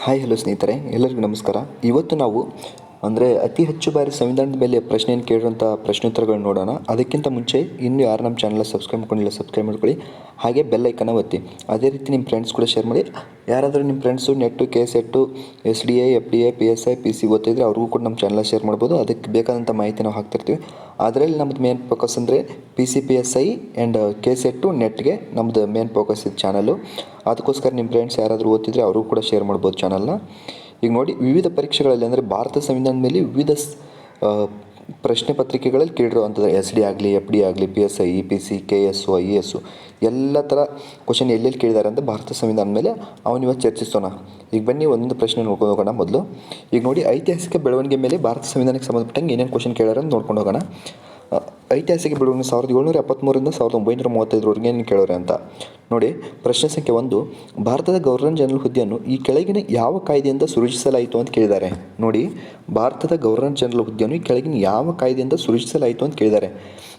Hi hello ಸ್ನೇಹಿತರೆ. ಎಲ್ಲರಿಗೂ ನಮಸ್ಕಾರ. ಇವತ್ತು ನಾವು ಅಂದರೆ ಅತಿ ಹೆಚ್ಚು ಬಾರಿ ಸಂವಿಧಾನದ ಮೇಲೆ ಪ್ರಶ್ನೆಯನ್ನು ಕೇಳಿರುವಂಥ ಪ್ರಶ್ನೋತ್ತರಗಳನ್ನ ನೋಡೋಣ. ಅದಕ್ಕಿಂತ ಮುಂಚೆ ಇನ್ನೂ ಯಾರು ನಮ್ಮ ಚಾನಲ್ ಸಬ್ಸ್ಕ್ರೈಬ್ ಮಾಡ್ಕೊಂಡಿಲ್ಲ ಸಬ್ಸ್ಕ್ರೈಬ್ ಮಾಡ್ಕೊಳ್ಳಿ. ಹಾಗೆ ಬೆಲ್ ಐಕನ ಒತ್ತಿ. ಅದೇ ರೀತಿ ನಿಮ್ಮ ಫ್ರೆಂಡ್ಸ್ ಕೂಡ ಶೇರ್ ಮಾಡಿ. ಯಾರಾದರೂ ನಿಮ್ಮ friends NET K SET S D A F D A P S I P C ಓದ್ತಿದ್ರೆ ಅವ್ರಿಗೂ ಕೂಡ ನಮ್ಮ ಚಾನಲ್ ಶೇರ್ ಮಾಡ್ಬೋದು. ಅದಕ್ಕೆ ಬೇಕಾದಂಥ ಮಾಹಿತಿ ನಾವು ಹಾಕ್ತಿರ್ತೀವಿ ಅದರಲ್ಲಿ ನಮ್ಮದು ಮೇನ್ ಫೋಕಸ್ ಅಂದರೆ P C P S I and K SET ನೆಟ್ಗೆ ನಮ್ಮದು ಮೇನ್ ಫೋಕಸ್ ಇದು ಚಾನಲು ಅದಕ್ಕೋಸ್ಕರ ನಿಮ್ಮ ಫ್ರೆಂಡ್ಸ್ ಯಾರಾದರೂ ಓದ್ತಿದ್ರೆ ಅವ್ರಿಗೂ ಕೂಡ ಶೇರ್ ಮಾಡ್ಬೋದು ಚಾನಲ್ನ ಈಗ ನೋಡಿ, ವಿವಿಧ ಪರೀಕ್ಷೆಗಳಲ್ಲಿ ಅಂದರೆ ಭಾರತ ಸಂವಿಧಾನದ ಮೇಲೆ ವಿವಿಧ ಪ್ರಶ್ನೆ ಪತ್ರಿಕೆಗಳಲ್ಲಿ ಕೇಳಿರುವಂಥದ್ದು ಎಸ್ ಡಿ ಆಗಲಿ, ಎಫ್ ಡಿ ಆಗಲಿ, P S I, E P C, K S I A S ಎಲ್ಲ ಥರ ಕ್ವಶನ್ ಎಲ್ಲೆಲ್ಲಿ ಕೇಳಿದ್ದಾರೆ ಅಂತ ಭಾರತ ಸಂವಿಧಾನದ ಮೇಲೆ ಅವನು ಇವತ್ತು ಚರ್ಚಿಸೋಣ. ಈಗ ಬನ್ನಿ, ಒಂದೊಂದು ಪ್ರಶ್ನೆ ನೋಡ್ಕೊಂಡು ಹೋಗೋಣ ಮೊದಲು. ಈಗ ನೋಡಿ, ಐತಿಹಾಸಿಕ ಬೆಳವಣಿಗೆ ಮೇಲೆ ಭಾರತ ಸಂವಿಧಾನಕ್ಕೆ ಸಂಬಂಧಪಟ್ಟಂಗೆ ಏನೇನು ಕ್ವಶನ್ ಕೇಳ್ಯಾರ ಅಂತ ನೋಡ್ಕೊಂಡು ಹೋಗೋಣ. ಐತಿಹಾಸಿಕ ಬೆಳವಣಿಗೆ ಸಾವಿರದ ಏಳ್ನೂರ ಎಪ್ಪತ್ತ್ಮೂರರಿಂದ ಸಾವಿರದ ಒಂಬೈನೂರ ಮೂವತ್ತೈದರವರೆಗೆ ಏನು ಕೇಳೋರೆ ಅಂತ. ನೋಡಿ, ಪ್ರಶ್ನೆ ಸಂಖ್ಯೆ ಒಂದು, ಭಾರತದ ಗವರ್ನರ್ ಜನರಲ್ ಹುದ್ದೆಯನ್ನು ಈ ಕೆಳಗಿನ ಯಾವ ಕಾಯ್ದೆಯಿಂದ ಸೃಜಿಸಲಾಯಿತು ಅಂತ ಕೇಳಿದ್ದಾರೆ. ನೋಡಿ, ಭಾರತದ ಗವರ್ನರ್ ಜನರಲ್ ಹುದ್ದೆಯನ್ನು ಈ ಕೆಳಗಿನ ಯಾವ ಕಾಯ್ದೆಯಿಂದ ಸೃಜಿಸಲಾಯಿತು ಅಂತ ಕೇಳಿದ್ದಾರೆ.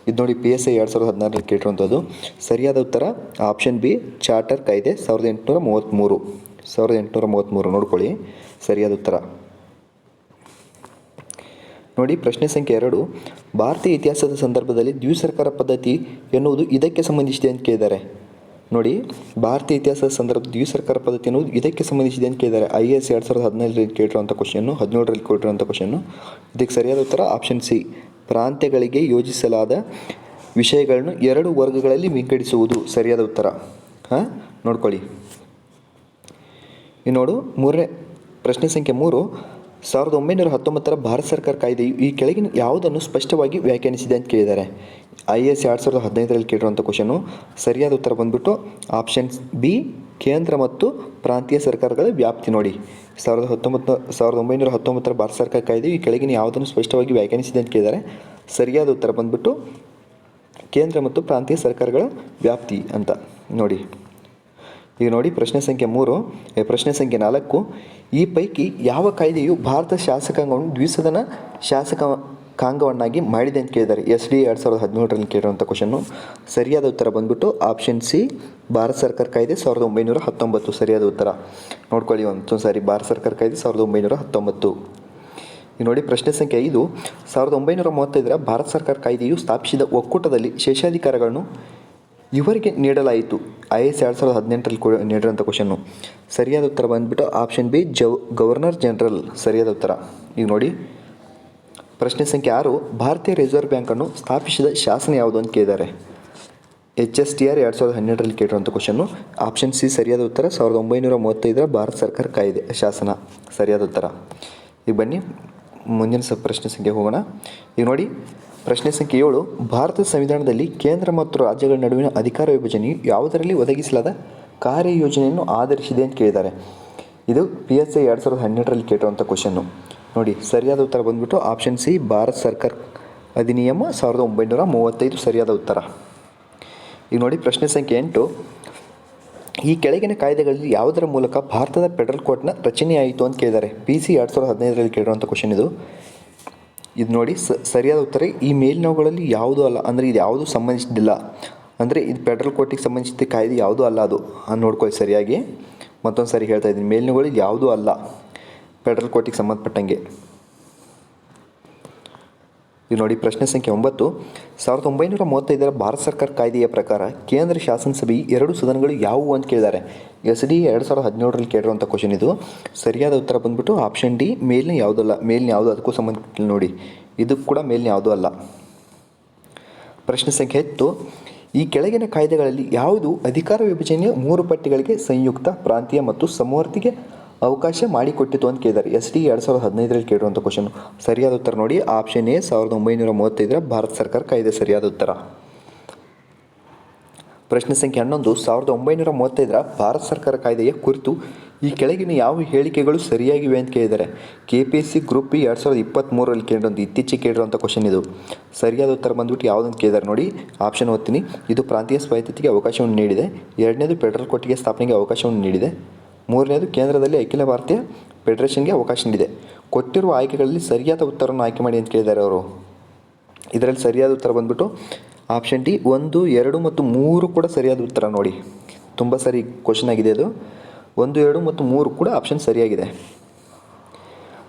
ಇದು ನೋಡಿ ಪಿ ಎಸ್ ಐ ಎರಡು ಸಾವಿರದ ಹದಿನಾರರಲ್ಲಿ ಕೇಳಿರುವಂಥದ್ದು. ಸರಿಯಾದ ಉತ್ತರ ಆಪ್ಷನ್ ಬಿ ಚಾರ್ಟರ್ ಕಾಯ್ದೆ ಸಾವಿರದ ಎಂಟುನೂರ ಮೂವತ್ತ್ಮೂರು. ಸಾವಿರದ ಎಂಟುನೂರ ಮೂವತ್ತ್ಮೂರು ನೋಡ್ಕೊಳ್ಳಿ. ಸರಿಯಾದ ಉತ್ತರ. ನೋಡಿ ಪ್ರಶ್ನೆ ಸಂಖ್ಯೆ ಎರಡು. ಭಾರತೀಯ ಇತಿಹಾಸದ ಸಂದರ್ಭದಲ್ಲಿ ದ್ವಿಸರ್ಕಾರ ಪದ್ಧತಿ ಎನ್ನುವುದು ಇದಕ್ಕೆ ಸಂಬಂಧಿಸಿದೆ ಅಂತ ಕೇಳಿದ್ದಾರೆ. ನೋಡಿ, ಭಾರತೀಯ ಇತಿಹಾಸದ ಸಂದರ್ಭ ದ್ವಿಸರ್ಕಾರ ಪದ್ಧತಿ ಎನ್ನುವುದು ಇದಕ್ಕೆ ಸಂಬಂಧಿಸಿದೆ ಅಂತ ಕೇಳಿದ್ದಾರೆ. ಐ ಎಸ್ ಎರಡು ಸಾವಿರದ ಹದಿನೈದರಲ್ಲಿ ಕೇಳಿರುವಂಥ ಕ್ವಶನ್ನು ಹದಿನೇಳರಲ್ಲಿ ಕೊಟ್ಟಿರುವಂಥ ಕ್ವಶನ್ನು ಇದಕ್ಕೆ ಸರಿಯಾದ ಉತ್ತರ ಆಪ್ಷನ್ ಸಿ ಪ್ರಾಂತ್ಯಗಳಿಗೆ ಯೋಜಿಸಲಾದ ವಿಷಯಗಳನ್ನು ಎರಡು ವರ್ಗಗಳಲ್ಲಿ ವಿಂಗಡಿಸುವುದು ಸರಿಯಾದ ಉತ್ತರ. ಹಾಂ, ನೋಡ್ಕೊಳ್ಳಿ. ಈ ನೋಡು, ಮೂರನೇ ಪ್ರಶ್ನೆ ಸಂಖ್ಯೆ ಮೂರು. ಸಾವಿರದ ಒಂಬೈನೂರ ಹತ್ತೊಂಬತ್ತರ ಭಾರತ ಸರ್ಕಾರ ಕಾಯ್ದೆಯು ಈ ಕೆಳಗಿನ ಯಾವುದನ್ನು ಸ್ಪಷ್ಟವಾಗಿ ವ್ಯಾಖ್ಯಾನಿಸಿದೆ ಅಂತ ಕೇಳಿದ್ದಾರೆ. ಐ ಎಸ್ ಎರಡು ಸಾವಿರದ ಹದಿನೈದರಲ್ಲಿ ಕೇಳಿರುವಂಥ ಕ್ವಶನು ಸರಿಯಾದ ಉತ್ತರ ಬಂದುಬಿಟ್ಟು ಆಪ್ಷನ್ಸ್ ಬಿ ಕೇಂದ್ರ ಮತ್ತು ಪ್ರಾಂತೀಯ ಸರ್ಕಾರಗಳ ವ್ಯಾಪ್ತಿ ನೋಡಿ. ಸಾವಿರದ ಹತ್ತೊಂಬತ್ತು ಸಾವಿರದ ಒಂಬೈನೂರ ಹತ್ತೊಂಬತ್ತರ ಭಾರತ ಸರ್ಕಾರ ಕಾಯ್ದೆಯು ಈ ಕೆಳಗಿನ ಯಾವುದನ್ನು ಸ್ಪಷ್ಟವಾಗಿ ವ್ಯಾಖ್ಯಾನಿಸಿದೆ ಅಂತ ಕೇಳಿದ್ದಾರೆ. ಸರಿಯಾದ ಉತ್ತರ ಬಂದುಬಿಟ್ಟು ಕೇಂದ್ರ ಮತ್ತು ಪ್ರಾಂತೀಯ ಸರ್ಕಾರಗಳ ವ್ಯಾಪ್ತಿ ಅಂತ ನೋಡಿ. ಈಗ ನೋಡಿ ಪ್ರಶ್ನೆ ಸಂಖ್ಯೆ ಮೂರು ಪ್ರಶ್ನೆ ಸಂಖ್ಯೆ ನಾಲ್ಕು. ಈ ಪೈಕಿ ಯಾವ ಕಾಯ್ದೆಯು ಭಾರತ ಶಾಸಕಾಂಗವನ್ನು ದ್ವಿಸದನ ಶಾಸಕಾಂಗವನ್ನಾಗಿ ಮಾಡಿದೆ ಅಂತ ಕೇಳಿದ್ದಾರೆ. ಎಸ್ ಡಿ ಎರಡು ಸಾವಿರದ ಹದಿನೇಳರಲ್ಲಿ ಕೇಳಿರುವಂಥ ಕ್ವಶನ್ನು ಸರಿಯಾದ ಉತ್ತರ ಬಂದ್ಬಿಟ್ಟು ಆಪ್ಷನ್ ಸಿ ಭಾರತ ಸರ್ಕಾರ ಕಾಯ್ದೆ ಸಾವಿರದ ಒಂಬೈನೂರ ಹತ್ತೊಂಬತ್ತು. ಸರಿಯಾದ ಉತ್ತರ. ನೋಡ್ಕೊಳ್ಳಿ ಒಂದು ಸಾರಿ, ಭಾರತ ಸರ್ಕಾರ ಕಾಯ್ದೆ ಸಾವಿರದ ಒಂಬೈನೂರ ಹತ್ತೊಂಬತ್ತು. ಈಗ ನೋಡಿ ಪ್ರಶ್ನೆ ಸಂಖ್ಯೆ ಐದು. ಸಾವಿರದ ಒಂಬೈನೂರ ಮೂವತ್ತೈದರ ಭಾರತ ಸರ್ಕಾರ ಕಾಯ್ದೆಯು ಸ್ಥಾಪಿಸಿದ ಒಕ್ಕೂಟದಲ್ಲಿ ಶೇಷಾಧಿಕಾರಗಳನ್ನು ಇವರಿಗೆ ನೀಡಲಾಯಿತು. ಐ ಎಸ್ ಎರಡು ಸಾವಿರದ ಹದಿನೆಂಟರಲ್ಲಿ ಕೊ ನೀಡಿರೋಂಥ ಕ್ವಶನ್ನು ಸರಿಯಾದ ಉತ್ತರ ಬಂದ್ಬಿಟ್ಟು ಆಪ್ಷನ್ ಬಿ ಜವ್ ಗವರ್ನರ್ ಜನರಲ್ ಸರಿಯಾದ ಉತ್ತರ. ಈಗ ನೋಡಿ. ಪ್ರಶ್ನೆ ಸಂಖ್ಯೆ ಆರು, ಭಾರತೀಯ ರಿಸರ್ವ್ ಬ್ಯಾಂಕನ್ನು ಸ್ಥಾಪಿಸಿದ ಶಾಸನ ಯಾವುದು ಅಂತ ಕೇಳಿದ್ದಾರೆ. ಎಚ್ ಎಸ್ ಟಿ ಆರ್ ಎರಡು ಸಾವಿರದ ಹನ್ನೆರಡರಲ್ಲಿ ಕೇಳಿರುವಂಥ ಕ್ವಶನ್ನು ಆಪ್ಷನ್ ಸಿ ಸರಿಯಾದ ಉತ್ತರ. ಸಾವಿರದ ಒಂಬೈನೂರ ಮೂವತ್ತೈದರ ಭಾರತ ಸರ್ಕಾರ ಕಾಯ್ದೆ, ಶಾಸನ. ಸರಿಯಾದ ಉತ್ತರ. ಈಗ ಬನ್ನಿ, ಮುಂದಿನ ಸ ಪ್ರಶ್ನೆ ಸಂಖ್ಯೆ ಹೋಗೋಣ. ಈಗ ನೋಡಿ. ಪ್ರಶ್ನೆ ಸಂಖ್ಯೆ ಏಳು, ಭಾರತದ ಸಂವಿಧಾನದಲ್ಲಿ ಕೇಂದ್ರ ಮತ್ತು ರಾಜ್ಯಗಳ ನಡುವಿನ ಅಧಿಕಾರ ವಿಭಜನೆಯು ಯಾವುದರಲ್ಲಿ ಒದಗಿಸಲಾದ ಕಾರ್ಯಯೋಜನೆಯನ್ನು ಆಧರಿಸಿದೆ ಅಂತ ಕೇಳಿದ್ದಾರೆ. ಇದು ಪಿ ಎಸ್ ಐ ಎರಡು ಸಾವಿರದ ಹನ್ನೆರಡರಲ್ಲಿ ಕೇಳಿರುವಂಥ ಕ್ವಶನ್ನು ನೋಡಿ, ಸರಿಯಾದ ಉತ್ತರ ಬಂದ್ಬಿಟ್ಟು ಆಪ್ಷನ್ ಸಿ ಭಾರತ ಸರ್ಕಾರ ಅಧಿನಿಯಮ ಸಾವಿರದ ಒಂಬೈನೂರ ಮೂವತ್ತೈದು ಸರಿಯಾದ ಉತ್ತರ. ಈಗ ನೋಡಿ, ಪ್ರಶ್ನೆ ಸಂಖ್ಯೆ ಎಂಟು. ಈ ಕೆಳಗಿನ ಕಾಯ್ದೆಗಳಲ್ಲಿ ಯಾವುದರ ಮೂಲಕ ಭಾರತದ ಫೆಡರಲ್ ಕೋರ್ಟ್ನ ರಚನೆಯಾಯಿತು ಅಂತ ಕೇಳಿದ್ದಾರೆ. ಪಿ ಸಿ ಎರಡು ಸಾವಿರದ ಹದಿನೈದರಲ್ಲಿ ಕೇಳಿರುವಂಥ ಕ್ವಶನ್ ಇದು. ಇದು ನೋಡಿ ಸರಿಯಾದ ಉತ್ತರ, ಈ ಮೇಲಿನವುಗಳಲ್ಲಿ ಯಾವುದೂ ಅಲ್ಲ, ಅಂದರೆ ಇದು ಯಾವುದೂ ಸಂಬಂಧಿಸಿದ್ದಿಲ್ಲ. ಅಂದರೆ ಇದು ಫೆಡರಲ್ ಕೋರ್ಟಿಗೆ ಸಂಬಂಧಿಸಿದ ಕಾಯ್ದೆ ಯಾವುದೂ ಅಲ್ಲ ಅದು. ನೋಡ್ಕೊಳ್ಳಿ ಸರಿಯಾಗಿ. ಮತ್ತೊಂದು ಸಾರಿ ಹೇಳ್ತಾ ಇದ್ದೀನಿ ಮೇಲಿನವುಗಳು ಯಾವುದೂ ಅಲ್ಲ ಫೆಡರಲ್ ಕೋರ್ಟಿಗೆ ಸಂಬಂಧಪಟ್ಟಂಗೆ. ಇದು ನೋಡಿ ಪ್ರಶ್ನೆ ಸಂಖ್ಯೆ ಒಂಬತ್ತು. ಸಾವಿರದ ಒಂಬೈನೂರ ಮೂವತ್ತೈದರ ಭಾರತ ಸರ್ಕಾರ ಕಾಯ್ದೆಯ ಪ್ರಕಾರ ಕೇಂದ್ರ ಶಾಸನಸಭೆಯ ಎರಡು ಸದನಗಳು ಯಾವುವು ಅಂತ ಕೇಳಿದ್ದಾರೆ. ಎಸ್ ಡಿ ಎರಡು ಸಾವಿರದ ಹದಿನೇಳರಲ್ಲಿ ಕೇಳಿರುವಂಥ ಕ್ವಶನ್ ಇದು. ಸರಿಯಾದ ಉತ್ತರ ಬಂದ್ಬಿಟ್ಟು ಆಪ್ಷನ್ ಡಿ ಮೇಲಿನ ಯಾವುದಲ್ಲ ಮೇಲಿನ ಯಾವುದು ಅದಕ್ಕೂ ಸಂಬಂಧ ನೋಡಿ. ಇದು ಕೂಡ ಮೇಲಿನ ಯಾವುದೂ ಅಲ್ಲ. ಪ್ರಶ್ನೆ ಸಂಖ್ಯೆ ಹತ್ತು. ಈ ಕೆಳಗಿನ ಕಾಯ್ದೆಗಳಲ್ಲಿ ಯಾವುದು ಅಧಿಕಾರ ವಿಭಜನೆಯ ಮೂರು ಪಟ್ಟಿಗಳಿಗೆ ಸಂಯುಕ್ತ, ಪ್ರಾಂತೀಯ ಮತ್ತು ಸಮವರ್ತಿಗೆ ಅವಕಾಶ ಮಾಡಿಕೊಟ್ಟಿತು ಅಂತ ಕೇಳಿದ್ದಾರೆ. ಎಸ್ ಡಿ ಎರಡು ಸಾವಿರದ ಹದಿನೈದರಲ್ಲಿ ಕೇಳಿರುವಂಥ ಕ್ವಶನ್ ಸರಿಯಾದ ಉತ್ತರ ನೋಡಿ. ಆಪ್ಷನ್ ಎ ಸಾವಿರದ ಒಂಬೈನೂರ ಮೂವತ್ತೈದರ ಭಾರತ ಸರ್ಕಾರ ಕಾಯ್ದೆ ಸರಿಯಾದ ಉತ್ತರ. ಪ್ರಶ್ನೆ ಸಂಖ್ಯೆ ಹನ್ನೊಂದು, ಸಾವಿರದ ಒಂಬೈನೂರ ಮೂವತ್ತೈದರ ಭಾರತ ಸರ್ಕಾರ ಕಾಯ್ದೆಯ ಕುರಿತು ಈ ಕೆಳಗಿನ ಯಾವ ಹೇಳಿಕೆಗಳು ಸರಿಯಾಗಿವೆ ಅಂತ ಕೇಳಿದ್ದಾರೆ. K P S C group B ಎರಡು ಸಾವಿರದ ಇಪ್ಪತ್ತ್ಮೂರರಲ್ಲಿ ಕೇಳಿರೋದು ಇತ್ತೀಚೆಗೆ ಕೇಳಿರುವಂಥ ಕ್ವಶನ್ ಇದು. ಸರಿಯಾದ ಉತ್ತರ ಬಂದ್ಬಿಟ್ಟು ಯಾವುದಂತ ಕೇಳಿದ್ದಾರೆ ನೋಡಿ. ಆಪ್ಷನ್ ಓದ್ತೀನಿ. ಇದು ಪ್ರಾಂತೀಯ ಸ್ವಾಯತ್ತತೆಗೆ ಅವಕಾಶವನ್ನು ನೀಡಿದೆ. ಎರಡನೇದು ಫೆಡರಲ್ ಕೋರ್ಟಿಗೆ ಸ್ಥಾಪನೆಗೆ ಅವಕಾಶವನ್ನು ನೀಡಿದೆ. ಮೂರನೇದು, ಕೇಂದ್ರದಲ್ಲಿ ಅಖಿಲ ಭಾರತೀಯ ಫೆಡರೇಷನ್ಗೆ ಅವಕಾಶ ನೀಡಿದೆ. ಕೊಟ್ಟಿರುವ ಆಯ್ಕೆಗಳಲ್ಲಿ ಸರಿಯಾದ ಉತ್ತರವನ್ನು ಆಯ್ಕೆ ಮಾಡಿ ಅಂತ ಕೇಳಿದ್ದಾರೆ ಅವರು. ಇದರಲ್ಲಿ ಸರಿಯಾದ ಉತ್ತರ ಬಂದ್ಬಿಟ್ಟು ಆಪ್ಷನ್ ಡಿ, ಒಂದು, ಎರಡು ಮತ್ತು ಮೂರು ಕೂಡ ಸರಿಯಾದ ಉತ್ತರ ನೋಡಿ. ತುಂಬ ಸರಿ ಕ್ವಶನ್ ಆಗಿದೆ ಅದು. ಒಂದು, ಎರಡು ಮತ್ತು ಮೂರು ಕೂಡ ಆಪ್ಷನ್ ಸರಿಯಾಗಿದೆ.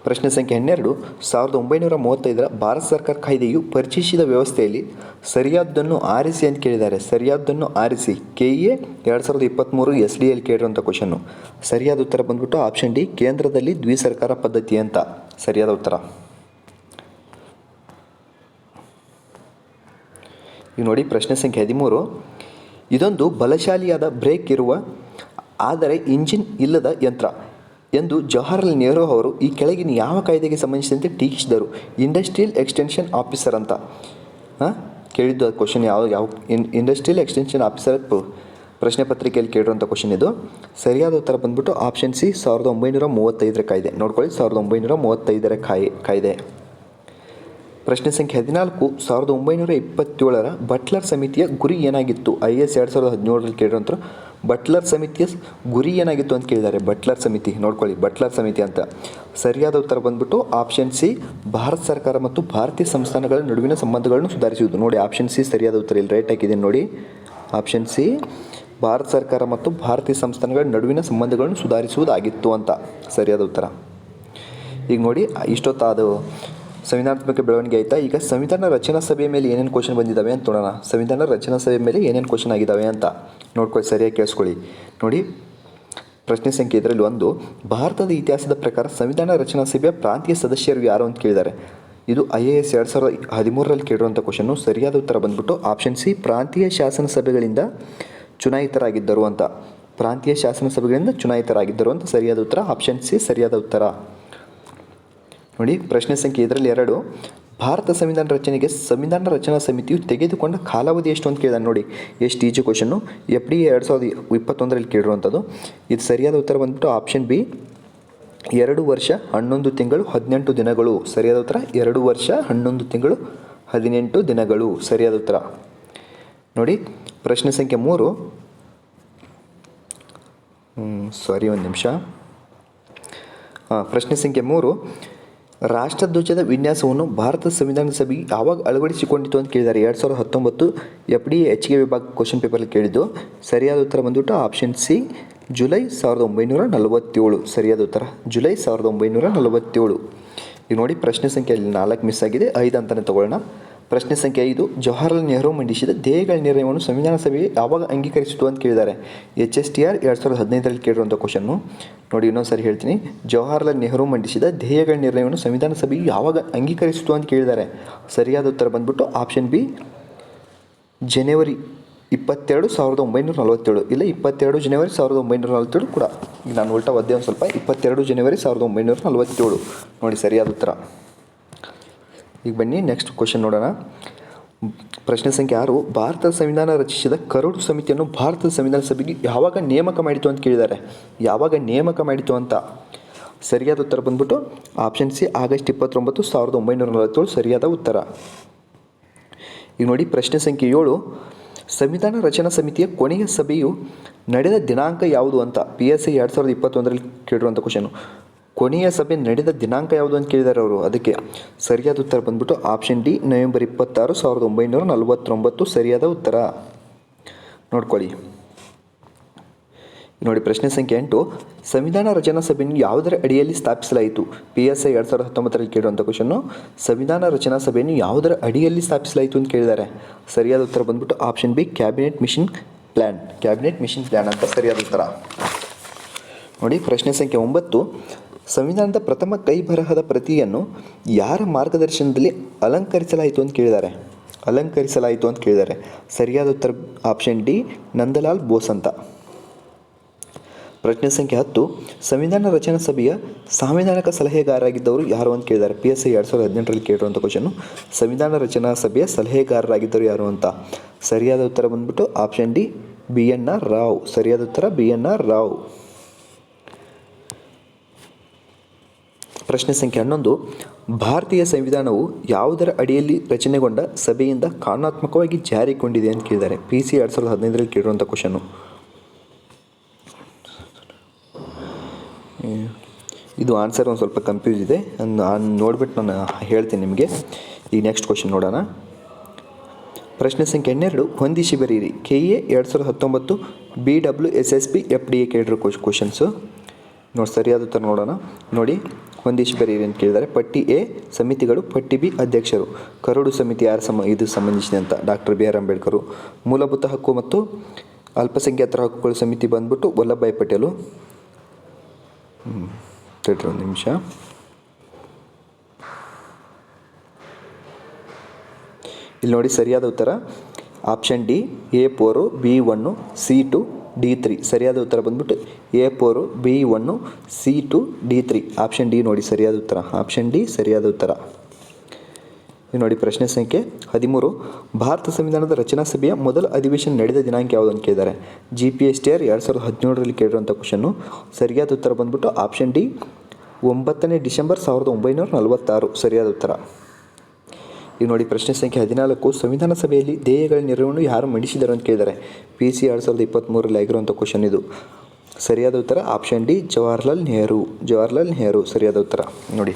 ಪ್ರಶ್ನೆ ಸಂಖ್ಯೆ ಹನ್ನೆರಡು, ಸಾವಿರದ ಒಂಬೈನೂರ ಮೂವತ್ತೈದರ ಭಾರತ ಸರ್ಕಾರ ಕಾಯ್ದೆಯು ಪರಿಚಯಿಸಿದ ವ್ಯವಸ್ಥೆಯಲ್ಲಿ ಸರಿಯಾದ್ದನ್ನು ಆರಿಸಿ ಅಂತ ಕೇಳಿದ್ದಾರೆ. ಸರಿಯಾದ್ದನ್ನು ಆರಿಸಿ. ಕೆ ಎ ಎರಡು ಸಾವಿರದ ಇಪ್ಪತ್ತ್ಮೂರು ಎಸ್ ಡಿ ಎಲ್ ಕೇಳಿರುವಂಥ ಕ್ವಶನ್ನು ಸರಿಯಾದ ಉತ್ತರ ಬಂದ್ಬಿಟ್ಟು ಆಪ್ಷನ್ ಡಿ, ಕೇಂದ್ರದಲ್ಲಿ ದ್ವಿಸರ್ಕಾರ ಪದ್ಧತಿ ಅಂತ. ಸರಿಯಾದ ಉತ್ತರ. ಈಗ ನೋಡಿ ಪ್ರಶ್ನೆ ಸಂಖ್ಯೆ ಹದಿಮೂರು. ಇದೊಂದು ಬಲಶಾಲಿಯಾದ ಬ್ರೇಕ್ ಇರುವ, ಆದರೆ ಇಂಜಿನ್ ಇಲ್ಲದ ಯಂತ್ರ. ಎಂದು ಜವಾಹರ್ಲಾಲ್ ನೆಹರು ಅವರು ಈ ಕೆಳಗಿನ ಯಾವ ಕಾಯ್ದೆಗೆ ಸಂಬಂಧಿಸಿದಂತೆ ಟೀಕಿಸಿದರು. ಇಂಡಸ್ಟ್ರಿಯಲ್ ಎಕ್ಸ್ಟೆನ್ಷನ್ ಆಫೀಸರ್ ಅಂತ. ಹಾಂ? ಕೇಳಿದ್ದು ಕ್ವಶನ್ ಯಾವ ಯಾವ ಇನ್, ಇಂಡಸ್ಟ್ರಿಯಲ್ ಎಕ್ಸ್ಟೆನ್ಷನ್ ಆಫೀಸರ್ ಪ್ರಶ್ನೆ ಪತ್ರಿಕೆಯಲ್ಲಿ ಕೇಳಿರುವಂಥ ಕ್ವಶನ್ ಇದು. ಸರಿಯಾದ ಉತ್ತರ ಬಂದ್ಬಿಟ್ಟು ಆಪ್ಷನ್ ಸಿ, ಸಾವಿರದ ಒಂಬೈನೂರ ಮೂವತ್ತೈದರ ಕಾಯ್ದೆ. ನೋಡ್ಕೊಳ್ಳಿ, ಸಾವಿರದ ಒಂಬೈನೂರ ಮೂವತ್ತೈದರ ಕಾಯಿ, ಕಾಯ್ದೆ. ಪ್ರಶ್ನೆ ಸಂಖ್ಯೆ ಹದಿನಾಲ್ಕು, ಸಾವಿರದ ಒಂಬೈನೂರ ಇಪ್ಪತ್ತೇಳರ ಬಟ್ಲರ್ ಸಮಿತಿಯ ಗುರಿ ಏನಾಗಿತ್ತು? ಐ ಎಸ್ ಎರಡು ಸಾವಿರದ ಹದಿನೇಳರಲ್ಲಿ ಕೇಳಿರೋಂಥ ಬಟ್ಲರ್ ಸಮಿತಿಯ ಗುರಿ ಏನಾಗಿತ್ತು ಅಂತ ಕೇಳಿದ್ದಾರೆ. ಬಟ್ಲರ್ ಸಮಿತಿ, ನೋಡ್ಕೊಳ್ಳಿ, ಬಟ್ಲರ್ ಸಮಿತಿ ಅಂತ. ಸರಿಯಾದ ಉತ್ತರ ಬಂದ್ಬಿಟ್ಟು ಆಪ್ಷನ್ ಸಿ ಭಾರತ ಸರ್ಕಾರ ಮತ್ತು ಭಾರತೀಯ ಸಂಸ್ಥಾನಗಳ ನಡುವಿನ ಸಂಬಂಧಗಳನ್ನು ಸುಧಾರಿಸುವುದು. ನೋಡಿ ಆಪ್ಷನ್ ಸಿ ಸರಿಯಾದ ಉತ್ತರ ಇಲ್ಲಿ ರೈಟ್ ಹಾಕಿದ್ದೀನಿ ನೋಡಿ. ಆಪ್ಷನ್ ಸಿ ಭಾರತ ಸರ್ಕಾರ ಮತ್ತು ಭಾರತೀಯ ಸಂಸ್ಥಾನಗಳ ನಡುವಿನ ಸಂಬಂಧಗಳನ್ನು ಸುಧಾರಿಸುವುದಾಗಿತ್ತು ಅಂತ. ಸರಿಯಾದ ಉತ್ತರ. ಈಗ ನೋಡಿ ಇಷ್ಟೊತ್ತಾದು ಸಂವಿಧಾನಾತ್ಮಕ ಬೆಳವಣಿಗೆ ಆಯ್ತಾ ಈಗ ಸಂವಿಧಾನ ರಚನಾ ಸಭೆಯ ಮೇಲೆ ಏನೇನು ಕ್ವಶನ್ ಬಂದಿದ್ದಾವೆ ಅಂತ ನೋಡೋಣ. ಸಂವಿಧಾನ ರಚನಾ ಸಭೆಯ ಮೇಲೆ ಏನೇನು ಕ್ವಶನ್ ಆಗಿದ್ದಾವೆ ಅಂತ ನೋಡ್ಕೊಳ್ಳಿ ಸರಿಯಾಗಿ ಕೇಳಿಸ್ಕೊಳ್ಳಿ. ನೋಡಿ, ಪ್ರಶ್ನೆ ಸಂಖ್ಯೆ ಇದರಲ್ಲಿ ಒಂದು, ಭಾರತದ ಇತಿಹಾಸದ ಪ್ರಕಾರ ಸಂವಿಧಾನ ರಚನಾ ಸಭೆಯ ಪ್ರಾಂತೀಯ ಸದಸ್ಯರು ಯಾರು ಅಂತ ಕೇಳಿದ್ದಾರೆ. ಇದು ಐ ಎ ಎಸ್ ಎರಡು ಸಾವಿರದ ಹದಿಮೂರರಲ್ಲಿ ಕೇಳಿರುವಂಥ ಕ್ವಶನ್ನು ಸರಿಯಾದ ಉತ್ತರ ಬಂದ್ಬಿಟ್ಟು ಆಪ್ಷನ್ ಸಿ ಪ್ರಾಂತೀಯ ಶಾಸನ ಸಭೆಗಳಿಂದ ಚುನಾಯಿತರಾಗಿದ್ದರು ಅಂತ. ಪ್ರಾಂತೀಯ ಶಾಸನ ಸಭೆಗಳಿಂದ ಚುನಾಯಿತರಾಗಿದ್ದರು ಅಂತ ಸರಿಯಾದ ಉತ್ತರ. ಆಪ್ಷನ್ ಸಿ ಸರಿಯಾದ ಉತ್ತರ. ನೋಡಿ, ಪ್ರಶ್ನೆ ಸಂಖ್ಯೆ ಇದರಲ್ಲಿ ಎರಡು. ಭಾರತ ಸಂವಿಧಾನ ರಚನೆಗೆ ಸಂವಿಧಾನ ರಚನಾ ಸಮಿತಿಯು ತೆಗೆದುಕೊಂಡ ಕಾಲಾವಧಿ ಎಷ್ಟು ಅಂತ ಕೇಳಿದಾನೆ ನೋಡಿ. ಎಷ್ಟು ಈಜು ಕ್ವಶನ್ನು? ಎಫ್ ಡಿ ಎರಡು ಸಾವಿರದ ಇಪ್ಪತ್ತೊಂದರಲ್ಲಿ ಕೇಳಿರುವಂಥದ್ದು. ಇದು ಸರಿಯಾದ ಉತ್ತರ ಬಂದ್ಬಿಟ್ಟು ಆಪ್ಷನ್ ಬಿ. ಎರಡು ವರ್ಷ, ಹನ್ನೊಂದು ತಿಂಗಳು, ಹದಿನೆಂಟು ದಿನಗಳು. ಸರಿಯಾದ ಉತ್ತರ? ಎರಡು ವರ್ಷ, ಹನ್ನೊಂದು ತಿಂಗಳು, ಹದಿನೆಂಟು ದಿನಗಳು. ಸರಿಯಾದ ಉತ್ತರ. ನೋಡಿ, ಪ್ರಶ್ನೆ ಸಂಖ್ಯೆ ಮೂರು. ಸಾರಿ, ಒಂದು ನಿಮಿಷ. ಹಾಂ ಪ್ರಶ್ನೆ ಸಂಖ್ಯೆ ಮೂರು. ರಾಷ್ಟ್ರಧ್ವಜದ ವಿನ್ಯಾಸವನ್ನು ಭಾರತ ಸಂವಿಧಾನ ಸಭೆಗೆ ಯಾವಾಗ ಅಳವಡಿಸಿಕೊಂಡಿತು ಅಂತ ಕೇಳಿದ್ದಾರೆ? ಎರಡು ಸಾವಿರದ ಹತ್ತೊಂಬತ್ತು ಎಫ್ ಡಿ ಎಚ್ ಕೆ ವಿಭಾಗ ಕ್ವಶನ್ ಪೇಪರಲ್ಲಿ ಕೇಳಿದ್ದು, ಸರಿಯಾದ ಉತ್ತರ ಬಂದ್ಬಿಟ್ಟು ಆಪ್ಷನ್ ಸಿ ಜುಲೈ ಸಾವಿರದ ಒಂಬೈನೂರ ನಲವತ್ತೇಳು. ಸರಿಯಾದ ಉತ್ತರ, ಜುಲೈ ಸಾವಿರದ ಒಂಬೈನೂರ ನಲವತ್ತೇಳು. ಈಗ ನೋಡಿ ಪ್ರಶ್ನೆ ಸಂಖ್ಯೆ ಅಲ್ಲಿ ನಾಲ್ಕು ಮಿಸ್ ಆಗಿದೆ. ಐದು ಅಂತಲೇ ತಗೊಳ್ಳೋಣ. ಪ್ರಶ್ನೆ ಸಂಖ್ಯೆ ಐದು, ಜವಾಹರ್ಲಾಲ್ ನೆಹರು ಮಂಡಿಸಿದ ಧ್ಯೇಯಗಳ ನಿರ್ಣಯವನ್ನು ಸಂವಿಧಾನ ಸಭೆ ಯಾವಾಗ ಅಂಗೀಕರಿಸಿತು ಅಂತ ಕೇಳಿದ್ದಾರೆ. ಎಚ್ ಎಸ್ ಟಿ ಆರ್ ಎರಡು ಸಾವಿರದ ಹದಿನೈದರಲ್ಲಿ ಕೇಳಿರುವಂಥ ಕ್ವಶನ್ನು ನೋಡಿ ಇನ್ನೊಂದು ಸರಿ ಹೇಳ್ತೀನಿ. ಜವಾಹರ್ಲಾಲ್ ನೆಹರು ಮಂಡಿಸಿದ ಧ್ಯೇಯಗಳ ನಿರ್ಣಯವನ್ನು ಸಂವಿಧಾನ ಸಭೆ ಯಾವಾಗ ಅಂಗೀಕರಿಸಿತು ಅಂತ ಕೇಳಿದ್ದಾರೆ. ಸರಿಯಾದ ಉತ್ತರ ಬಂದ್ಬಿಟ್ಟು ಆಪ್ಷನ್ ಬಿ ಜನವರಿ ಇಪ್ಪತ್ತೆರಡು ಸಾವಿರದ ಒಂಬೈನೂರ ನಲವತ್ತೇಳು. ಇಲ್ಲ, ಇಪ್ಪತ್ತೆರಡು ಜನವರಿ ಸಾವಿರದ ಒಂಬೈನೂರ ನಲವತ್ತೇಳು ಕೂಡ. ಈಗ ನಾನು ಉಲ್ಟಾ ಒದ್ದೆ ಒಂದು ಸ್ವಲ್ಪ. ಇಪ್ಪತ್ತೆರಡು ಜನವರಿ ಸಾವಿರದ ಒಂಬೈನೂರ ನಲವತ್ತೇಳು. ನೋಡಿ ಸರಿಯಾದ ಉತ್ತರ. ಈಗ ಬನ್ನಿ ನೆಕ್ಸ್ಟ್ ಕ್ವಶನ್ ನೋಡೋಣ. ಪ್ರಶ್ನೆ ಸಂಖ್ಯೆ ಆರು ಭಾರತದ ಸಂವಿಧಾನ ರಚಿಸಿದ ಕರಡು ಸಮಿತಿಯನ್ನು ಭಾರತದ ಸಂವಿಧಾನ ಸಭೆಗೆ ಯಾವಾಗ ನೇಮಕ ಮಾಡಿತು ಅಂತ ಕೇಳಿದ್ದಾರೆ. ಯಾವಾಗ ನೇಮಕ ಮಾಡಿತು ಅಂತ? ಸರಿಯಾದ ಉತ್ತರ ಬಂದ್ಬಿಟ್ಟು ಆಪ್ಷನ್ ಸಿ ಆಗಸ್ಟ್ ಇಪ್ಪತ್ತೊಂಬತ್ತು, ಸಾವಿರದ ಒಂಬೈನೂರ ನಲವತ್ತೇಳು ಸರಿಯಾದ ಉತ್ತರ. ಈಗ ನೋಡಿ, ಪ್ರಶ್ನೆ ಸಂಖ್ಯೆ ಏಳು, ಸಂವಿಧಾನ ರಚನಾ ಸಮಿತಿಯ ಕೊನೆಯ ಸಭೆಯು ನಡೆದ ದಿನಾಂಕ ಯಾವುದು ಅಂತ? ಪಿ ಎಸ್ ಐ ಎರಡು ಸಾವಿರದ ಇಪ್ಪತ್ತೊಂದರಲ್ಲಿ ಕೇಳಿರುವಂಥ ಕ್ವಶನು ಕೊನೆಯ ಸಭೆ ನಡೆದ ದಿನಾಂಕ ಯಾವುದು ಅಂತ ಕೇಳಿದ್ದಾರೆ ಅವರು. ಅದಕ್ಕೆ ಸರಿಯಾದ ಉತ್ತರ ಬಂದ್ಬಿಟ್ಟು ಆಪ್ಷನ್ ಡಿ ನವೆಂಬರ್ ಇಪ್ಪತ್ತಾರು, ಸಾವಿರದ ಒಂಬೈನೂರ ನಲವತ್ತೊಂಬತ್ತು ಸರಿಯಾದ ಉತ್ತರ. ನೋಡ್ಕೊಳ್ಳಿ. ನೋಡಿ ಪ್ರಶ್ನೆ ಸಂಖ್ಯೆ ಎಂಟು. ಸಂವಿಧಾನ ರಚನಾ ಸಭೆಯನ್ನು ಯಾವುದರ ಅಡಿಯಲ್ಲಿ ಸ್ಥಾಪಿಸಲಾಯಿತು? ಪಿ ಎಸ್ ಐ ಎರಡು ಸಾವಿರದ ಹತ್ತೊಂಬತ್ತರಲ್ಲಿ ಕೇಳುವಂಥ ಕ್ವಶನ್ನು ಸಂವಿಧಾನ ರಚನಾ ಸಭೆಯನ್ನು ಯಾವುದರ ಅಡಿಯಲ್ಲಿ ಸ್ಥಾಪಿಸಲಾಯಿತು ಅಂತ ಕೇಳಿದ್ದಾರೆ ಸರಿಯಾದ ಉತ್ತರ ಬಂದ್ಬಿಟ್ಟು option B cabinet mission plan cabinet mission plan ಅಂತ ಸರಿಯಾದ ಉತ್ತರ. ನೋಡಿ ಪ್ರಶ್ನೆ ಸಂಖ್ಯೆ ಒಂಬತ್ತು. ಸಂವಿಧಾನದ ಪ್ರಥಮ ಕೈ ಬರಹದ ಪ್ರತಿಯನ್ನು ಯಾರ ಮಾರ್ಗದರ್ಶನದಲ್ಲಿ ಅಲಂಕರಿಸಲಾಯಿತು ಅಂತ ಕೇಳಿದ್ದಾರೆ? ಅಲಂಕರಿಸಲಾಯಿತು ಅಂತ ಕೇಳಿದ್ದಾರೆ. ಸರಿಯಾದ ಉತ್ತರ ಆಪ್ಷನ್ ಡಿ ನಂದಲಾಲ್ ಬೋಸ್ ಅಂತ ಪ್ರಶ್ನೆ ಸಂಖ್ಯೆ ಹತ್ತು, ಸಂವಿಧಾನ ರಚನಾ ಸಭೆಯ ಸಾಂವಿಧಾನಿಕ ಸಲಹೆಗಾರರಾಗಿದ್ದವರು ಯಾರು ಅಂತ ಕೇಳಿದ್ದಾರೆ? ಪಿ ಎಸ್ ಐ ಎರಡು ಸಾವಿರದ ಹದಿನೆಂಟರಲ್ಲಿ ಕೇಳಿರುವಂಥ ಕ್ವಶನು ಸಂವಿಧಾನ ರಚನಾ ಸಭೆಯ ಸಲಹೆಗಾರರಾಗಿದ್ದವರು ಯಾರು ಅಂತ? ಸರಿಯಾದ ಉತ್ತರ ಬಂದ್ಬಿಟ್ಟು option D B N R Rau. ಸರಿಯಾದ ಉತ್ತರ ಬಿ ಎನ್ ಆರ್ ರಾವ್. ಪ್ರಶ್ನೆ ಸಂಖ್ಯೆ ಹನ್ನೊಂದು. ಭಾರತೀಯ ಸಂವಿಧಾನವು ಯಾವುದರ ಅಡಿಯಲ್ಲಿ ರಚನೆಗೊಂಡ ಸಭೆಯಿಂದ ಕಾನೂನಾತ್ಮಕವಾಗಿ ಜಾರಿಗೊಂಡಿದೆ ಅಂತ ಕೇಳಿದ್ದಾರೆ. ಪಿ ಸಿ ಎರಡು ಸಾವಿರದ ಹದಿನೈದರಲ್ಲಿ ಕೇಳಿರುವಂಥ ಕ್ವಶನು ಇದು ಆನ್ಸರ್ ಒಂದು ಸ್ವಲ್ಪ ಕನ್ಫ್ಯೂಸ್ ಇದೆ. ನಾನು ನೋಡ್ಬಿಟ್ಟು ನಾನು ಹೇಳ್ತೀನಿ ನಿಮಗೆ. ಈ ನೆಕ್ಸ್ಟ್ ಕ್ವಶನ್ ನೋಡೋಣ. ಪ್ರಶ್ನೆ ಸಂಖ್ಯೆ ಹನ್ನೆರಡು. ಹೊಂದಿಸಿ ಬರೀರಿ ಕೆ ಎ ಎರಡು ಸಾವಿರದ ಹತ್ತೊಂಬತ್ತು B W S S P F D A ಕೇಳಿರೋ questions ನೋಡಿ ಸರಿಯಾದ ಉತ್ತರ ನೋಡೋಣ. ನೋಡಿ ಬರೀರಿ ಅಂತ ಕೇಳಿದ್ದಾರೆ. ಪಟ್ಟಿ ಎ, ಸಮಿತಿಗಳು, ಪಟ್ಟಿ ಬಿ ಅಧ್ಯಕ್ಷರು. ಕರಡು ಸಮಿತಿ ಯಾರು ಸಮ, ಇದು ಸಂಬಂಧಿಸಿದಂತ ಡಾಕ್ಟರ್ ಬಿ ಆರ್ ಅಂಬೇಡ್ಕರು. ಮೂಲಭೂತ ಹಕ್ಕು ಮತ್ತು ಅಲ್ಪಸಂಖ್ಯಾತರ ಹಕ್ಕುಗಳ ಸಮಿತಿ ಬಂದ್ಬಿಟ್ಟು ವಲ್ಲಭಭಾಯಿ ಪಟೇಲು. ಒಂದು ನಿಮಿಷ. ಇಲ್ಲಿ ನೋಡಿ ಸರಿಯಾದ ಉತ್ತರ. Option D, A four, B one C two D three. ಸರಿಯಾದ ಉತ್ತರ ಬಂದ್ಬಿಟ್ಟು A four, B one C two, D three. Option D ನೋಡಿ, ಸರಿಯಾದ ಉತ್ತರ. ಆಪ್ಷನ್ ಡಿ, ಸರಿಯಾದ ಉತ್ತರ. ನೋಡಿ, ಪ್ರಶ್ನೆ ಸಂಖ್ಯೆ ಹದಿಮೂರು. ಭಾರತ ಸಂವಿಧಾನದ ರಚನಾ ಸಭೆಯ ಮೊದಲ ಅಧಿವೇಶನ ನಡೆದ ದಿನಾಂಕ ಯಾವುದು ಅಂತ ಕೇಳಿದ್ದಾರೆ. G P S T R ಎರಡು ಸಾವಿರದ ಹದಿನೇಳರಲ್ಲಿ ಕೇಳಿರುವಂಥ ಕ್ವಶನ್ನು ಸರಿಯಾದ ಉತ್ತರ ಬಂದ್ಬಿಟ್ಟು ಆಪ್ಷನ್ ಡಿ, ಒಂಬತ್ತನೇ ಡಿಸೆಂಬರ್ ಸಾವಿರದ ಒಂಬೈನೂರ ನಲವತ್ತಾರು. ಸರಿಯಾದ ಉತ್ತರ. ಈಗ ನೋಡಿ ಪ್ರಶ್ನೆ ಸಂಖ್ಯೆ ಹದಿನಾಲ್ಕು. ಸಂವಿಧಾನ ಸಭೆಯಲ್ಲಿ ಧ್ಯೇಯಗಳ ನೆರವನ್ನು ಯಾರು ಮಂಡಿಸಿದರು ಅಂತ ಕೇಳಿದ್ದಾರೆ. ಪಿ ಸಿ ಎರಡು ಸಾವಿರದ ಇಪ್ಪತ್ತ್ಮೂರಲ್ಲಿ ಆಗಿರುವಂಥ ಕ್ವಶನ್ ಇದು. ಸರಿಯಾದ ಉತ್ತರ? Option D, Jawaharlal Nehru. Jawaharlal Nehru, ಸರಿಯಾದ ಉತ್ತರ. ನೋಡಿ.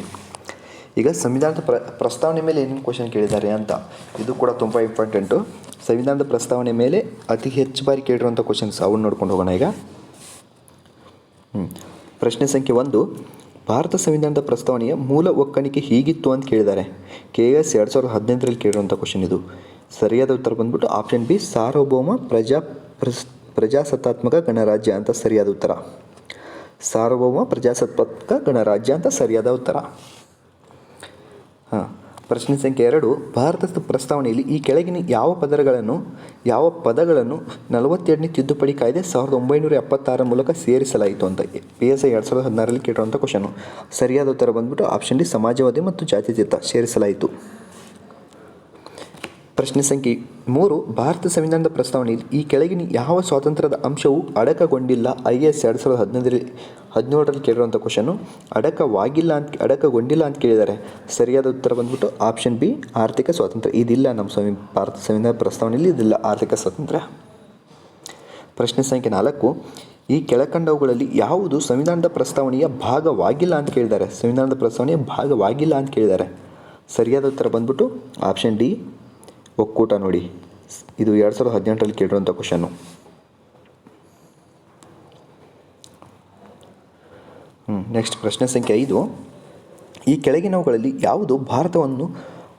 ಈಗ ಸಂವಿಧಾನದ ಪ್ರ, ಪ್ರಸ್ತಾವನೆ ಮೇಲೆ ಏನೇನು ಕ್ವಶನ್ ಕೇಳಿದ್ದಾರೆ ಅಂತ. ಇದು ಕೂಡ ತುಂಬ ಇಂಪಾರ್ಟೆಂಟು ಸಂವಿಧಾನದ ಪ್ರಸ್ತಾವನೆ ಮೇಲೆ ಅತಿ ಹೆಚ್ಚು ಬಾರಿ ಕೇಳಿರುವಂಥ ಕ್ವಶನ್ಸ್ ಅವನ್ನ ನೋಡ್ಕೊಂಡು ಹೋಗೋಣ ಈಗ. ಹ್ಞೂ ಪ್ರಶ್ನೆ ಸಂಖ್ಯೆ ಒಂದು. ಭಾರತ ಸಂವಿಧಾನದ ಪ್ರಸ್ತಾವನೆಯ ಮೂಲ ಒಕ್ಕಣಿಕೆ ಹೀಗಿತ್ತು ಅಂತ ಕೇಳಿದ್ದಾರೆ. ಕೆ ಎಸ್ ಎರಡು ಸಾವಿರದ ಹದಿನೆಂಟರಲ್ಲಿ ಕೇಳಿರುವಂಥ ಕ್ವಶನ್ ಇದು. ಸರಿಯಾದ ಉತ್ತರ ಬಂದ್ಬಿಟ್ಟು ಆಪ್ಷನ್ ಬಿ ಸಾರ್ವಭೌಮ ಪ್ರಜಾ ಪ್ರಜಾಸತ್ತಾತ್ಮಕ ಗಣರಾಜ್ಯ ಅಂತ ಸರಿಯಾದ ಉತ್ತರ. ಸಾರ್ವಭೌಮ ಪ್ರಜಾಸತ್ತಾತ್ಮಕ ಗಣರಾಜ್ಯ ಅಂತ ಸರಿಯಾದ ಉತ್ತರ. ಹಾಂ. ಪ್ರಶ್ನೆ ಸಂಖ್ಯೆ ಎರಡು ಭಾರತದ ಪ್ರಸ್ತಾವನೆಯಲ್ಲಿ ಈ ಕೆಳಗಿನ ಯಾವ ಪದಗಳನ್ನು ಯಾವ ಪದಗಳನ್ನು ನಲವತ್ತೆರಡನೇ ತಿದ್ದುಪಡಿ ಕಾಯ್ದೆ ಸಾವಿರದ ಒಂಬೈನೂರ ಎಪ್ಪತ್ತಾರ ಮೂಲಕ ಸೇರಿಸಲಾಯಿತು ಅಂತ ಪಿ ಎಸ್ ಐ ಎರಡು ಸಾವಿರದ ಹದಿನಾರರಲ್ಲಿ ಕೇಳಿರುವಂಥ ಕ್ವಶನು ಸರಿಯಾದ ಉತ್ತರ ಬಂದ್ಬಿಟ್ಟು ಆಪ್ಷನ್ ಡಿ ಸಮಾಜವಾದಿ ಮತ್ತು ಜಾತ್ಯತೀತ ಸೇರಿಸಲಾಯಿತು. ಪ್ರಶ್ನೆ ಸಂಖ್ಯೆ ಮೂರು, ಭಾರತ ಸಂವಿಧಾನದ ಪ್ರಸ್ತಾವನೆಯಲ್ಲಿ ಈ ಕೆಳಗಿನ ಯಾವ ಸ್ವಾತಂತ್ರ್ಯದ ಅಂಶವು ಅಡಕಗೊಂಡಿಲ್ಲ. ಐ ಎಸ್ ಎರಡು ಸಾವಿರದ ಹದಿನೈದರಲ್ಲಿ ಹದಿನೇಳರಲ್ಲಿ ಕೇಳಿರುವಂಥ ಕ್ವಶನು ಅಡಕವಾಗಿಲ್ಲ ಅಂತ ಅಡಕಗೊಂಡಿಲ್ಲ ಅಂತ ಕೇಳಿದ್ದಾರೆ. ಸರಿಯಾದ ಉತ್ತರ ಬಂದ್ಬಿಟ್ಟು ಆಪ್ಷನ್ ಬಿ ಆರ್ಥಿಕ ಸ್ವಾತಂತ್ರ್ಯ. ಇದಿಲ್ಲ ನಮ್ಮ ಸಂವಿ ಭಾರತ ಸಂವಿಧಾನ ಪ್ರಸ್ತಾವನೆಯಲ್ಲಿ ಇದಿಲ್ಲ ಆರ್ಥಿಕ ಸ್ವಾತಂತ್ರ್ಯ. ಪ್ರಶ್ನೆ ಸಂಖ್ಯೆ ನಾಲ್ಕು, ಈ ಕೆಳಕಂಡವುಗಳಲ್ಲಿ ಯಾವುದು ಸಂವಿಧಾನದ ಪ್ರಸ್ತಾವನೆಯ ಭಾಗವಾಗಿಲ್ಲ ಅಂತ ಕೇಳಿದ್ದಾರೆ. ಸಂವಿಧಾನದ ಪ್ರಸ್ತಾವನೆಯ ಭಾಗವಾಗಿಲ್ಲ ಅಂತ ಕೇಳಿದ್ದಾರೆ. ಸರಿಯಾದ ಉತ್ತರ ಬಂದ್ಬಿಟ್ಟು ಆಪ್ಷನ್ ಡಿ ಒಕ್ಕೂಟ ನೋಡಿ. ಇದು ಎರಡು ಸಾವಿರದ ಹದಿನೆಂಟರಲ್ಲಿ ಕೇಳಿರುವಂಥ ಕ್ವಶನ್ನು ನೆಕ್ಸ್ಟ್ ಪ್ರಶ್ನೆ ಸಂಖ್ಯೆ ಐದು. ಈ ಕೆಳಗಿನವುಗಳಲ್ಲಿ ಯಾವುದು ಭಾರತವನ್ನು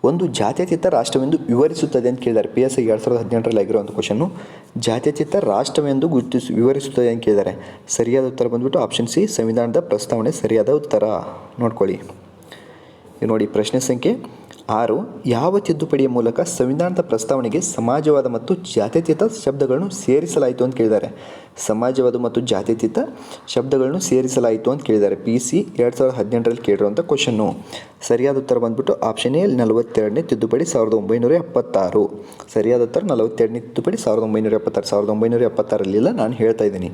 ಒಂದು ಜಾತ್ಯತೀತ ರಾಷ್ಟ್ರವೆಂದು ವಿವರಿಸುತ್ತದೆ ಅಂತ ಕೇಳಿದ್ದಾರೆ. ಪಿ ಎಸ್ ಐ ಎರಡು ಸಾವಿರದ ಹದಿನೆಂಟರಲ್ಲಿ ಆಗಿರುವಂಥ ಕ್ವಶನ್ನು ಜಾತ್ಯತೀತ ರಾಷ್ಟ್ರವೆಂದು ಗುರುತಿಸಿ, ವಿವರಿಸುತ್ತದೆ ಅಂತ ಕೇಳಿದ್ದಾರೆ. ಸರಿಯಾದ ಉತ್ತರ ಬಂದ್ಬಿಟ್ಟು ಆಪ್ಷನ್ ಸಿ ಸಂವಿಧಾನದ ಪ್ರಸ್ತಾವನೆ ಸರಿಯಾದ ಉತ್ತರ. ನೋಡ್ಕೊಳ್ಳಿ. ನೋಡಿ ಪ್ರಶ್ನೆ ಸಂಖ್ಯೆ ಆರು, ಯಾವ ತಿದ್ದುಪಡಿಯ ಮೂಲಕ ಸಂವಿಧಾನದ ಪ್ರಸ್ತಾವನೆಗೆ ಸಮಾಜವಾದ ಮತ್ತು ಜಾತ್ಯತೀತ ಶಬ್ದಗಳನ್ನು ಸೇರಿಸಲಾಯಿತು ಅಂತ ಕೇಳಿದ್ದಾರೆ. ಸಮಾಜವಾದ ಮತ್ತು ಜಾತ್ಯತೀತ ಶಬ್ದಗಳನ್ನು ಸೇರಿಸಲಾಯಿತು ಅಂತ ಕೇಳಿದ್ದಾರೆ. ಪಿ ಸಿ ಎರಡು ಸಾವಿರದ ಹದಿನೆಂಟರಲ್ಲಿ ಕೇಳಿರುವಂಥ ಕ್ವಶನ್ನು ಸರಿಯಾದ ಉತ್ತರ ಬಂದ್ಬಿಟ್ಟು ಆಪ್ಷನ್ ಎ, ನಲವತ್ತೆರಡನೇ ತಿದ್ದುಪಡಿ ಸಾವಿರದ ಒಂಬೈನೂರ ಎಪ್ಪತ್ತಾರು. ಸರಿಯಾದ ಉತ್ತರ ನಲವತ್ತೆರಡನೇ ತಿದ್ದುಪಡಿ ಸಾವಿರದ ಒಂಬೈನೂರ ಎಪ್ಪತ್ತಾರು. ಸಾವಿರದ ಒಂಬೈನೂರ ಎಪ್ಪತ್ತಾರಲ್ಲಿಲ್ಲ ನಾನು ಹೇಳ್ತಾ ಇದ್ದೀನಿ.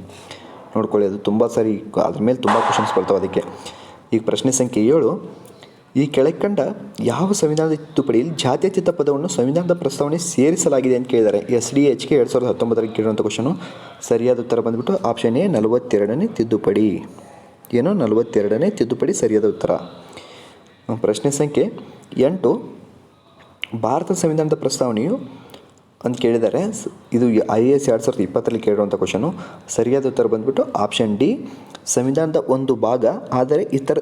ನೋಡ್ಕೊಳ್ಳಿ, ಅದು ತುಂಬ ಸರಿ, ಅದ್ರ ಮೇಲೆ ತುಂಬ ಕ್ವಶನ್ಸ್ ಬರ್ತಾವೆ ಅದಕ್ಕೆ. ಈಗ ಪ್ರಶ್ನೆ ಸಂಖ್ಯೆ ಏಳು ಈ ಕೆಳಕಂಡ ಯಾವ ಸಂವಿಧಾನದ ತಿದ್ದುಪಡಿಯಲ್ಲಿ ಜಾತ್ಯತೀತ ಪದವನ್ನು ಸಂವಿಧಾನದ ಪ್ರಸ್ತಾವನೆ ಸೇರಿಸಲಾಗಿದೆ ಅಂತ ಕೇಳಿದ್ದಾರೆ. ಎಸ್ ಡಿ ಎಚ್ ಕೆ ಎರಡು ಸಾವಿರದ ಹತ್ತೊಂಬತ್ತರಲ್ಲಿ ಕೇಳಿರುವಂಥ ಕ್ವಶನು ಸರಿಯಾದ ಉತ್ತರ ಬಂದ್ಬಿಟ್ಟು ಆಪ್ಷನ್ ಎ ನಲವತ್ತೆರಡನೇ ತಿದ್ದುಪಡಿ. ಏನೋ ನಲವತ್ತೆರಡನೇ ತಿದ್ದುಪಡಿ ಸರಿಯಾದ ಉತ್ತರ. ಪ್ರಶ್ನೆ ಸಂಖ್ಯೆ ಎಂಟು. ಭಾರತ ಸಂವಿಧಾನದ ಪ್ರಸ್ತಾವನೆಯು ಅಂತ ಕೇಳಿದ್ದಾರೆ. ಇದು ಐ ಎ ಎಸ್ ಎರಡು ಸಾವಿರದ ಇಪ್ಪತ್ತರಲ್ಲಿ ಕೇಳಿರುವಂಥ ಕ್ವಶನು ಸರಿಯಾದ ಉತ್ತರ ಬಂದ್ಬಿಟ್ಟು ಆಪ್ಷನ್ ಡಿ ಸಂವಿಧಾನದ ಒಂದು ಭಾಗ, ಆದರೆ ಇತರ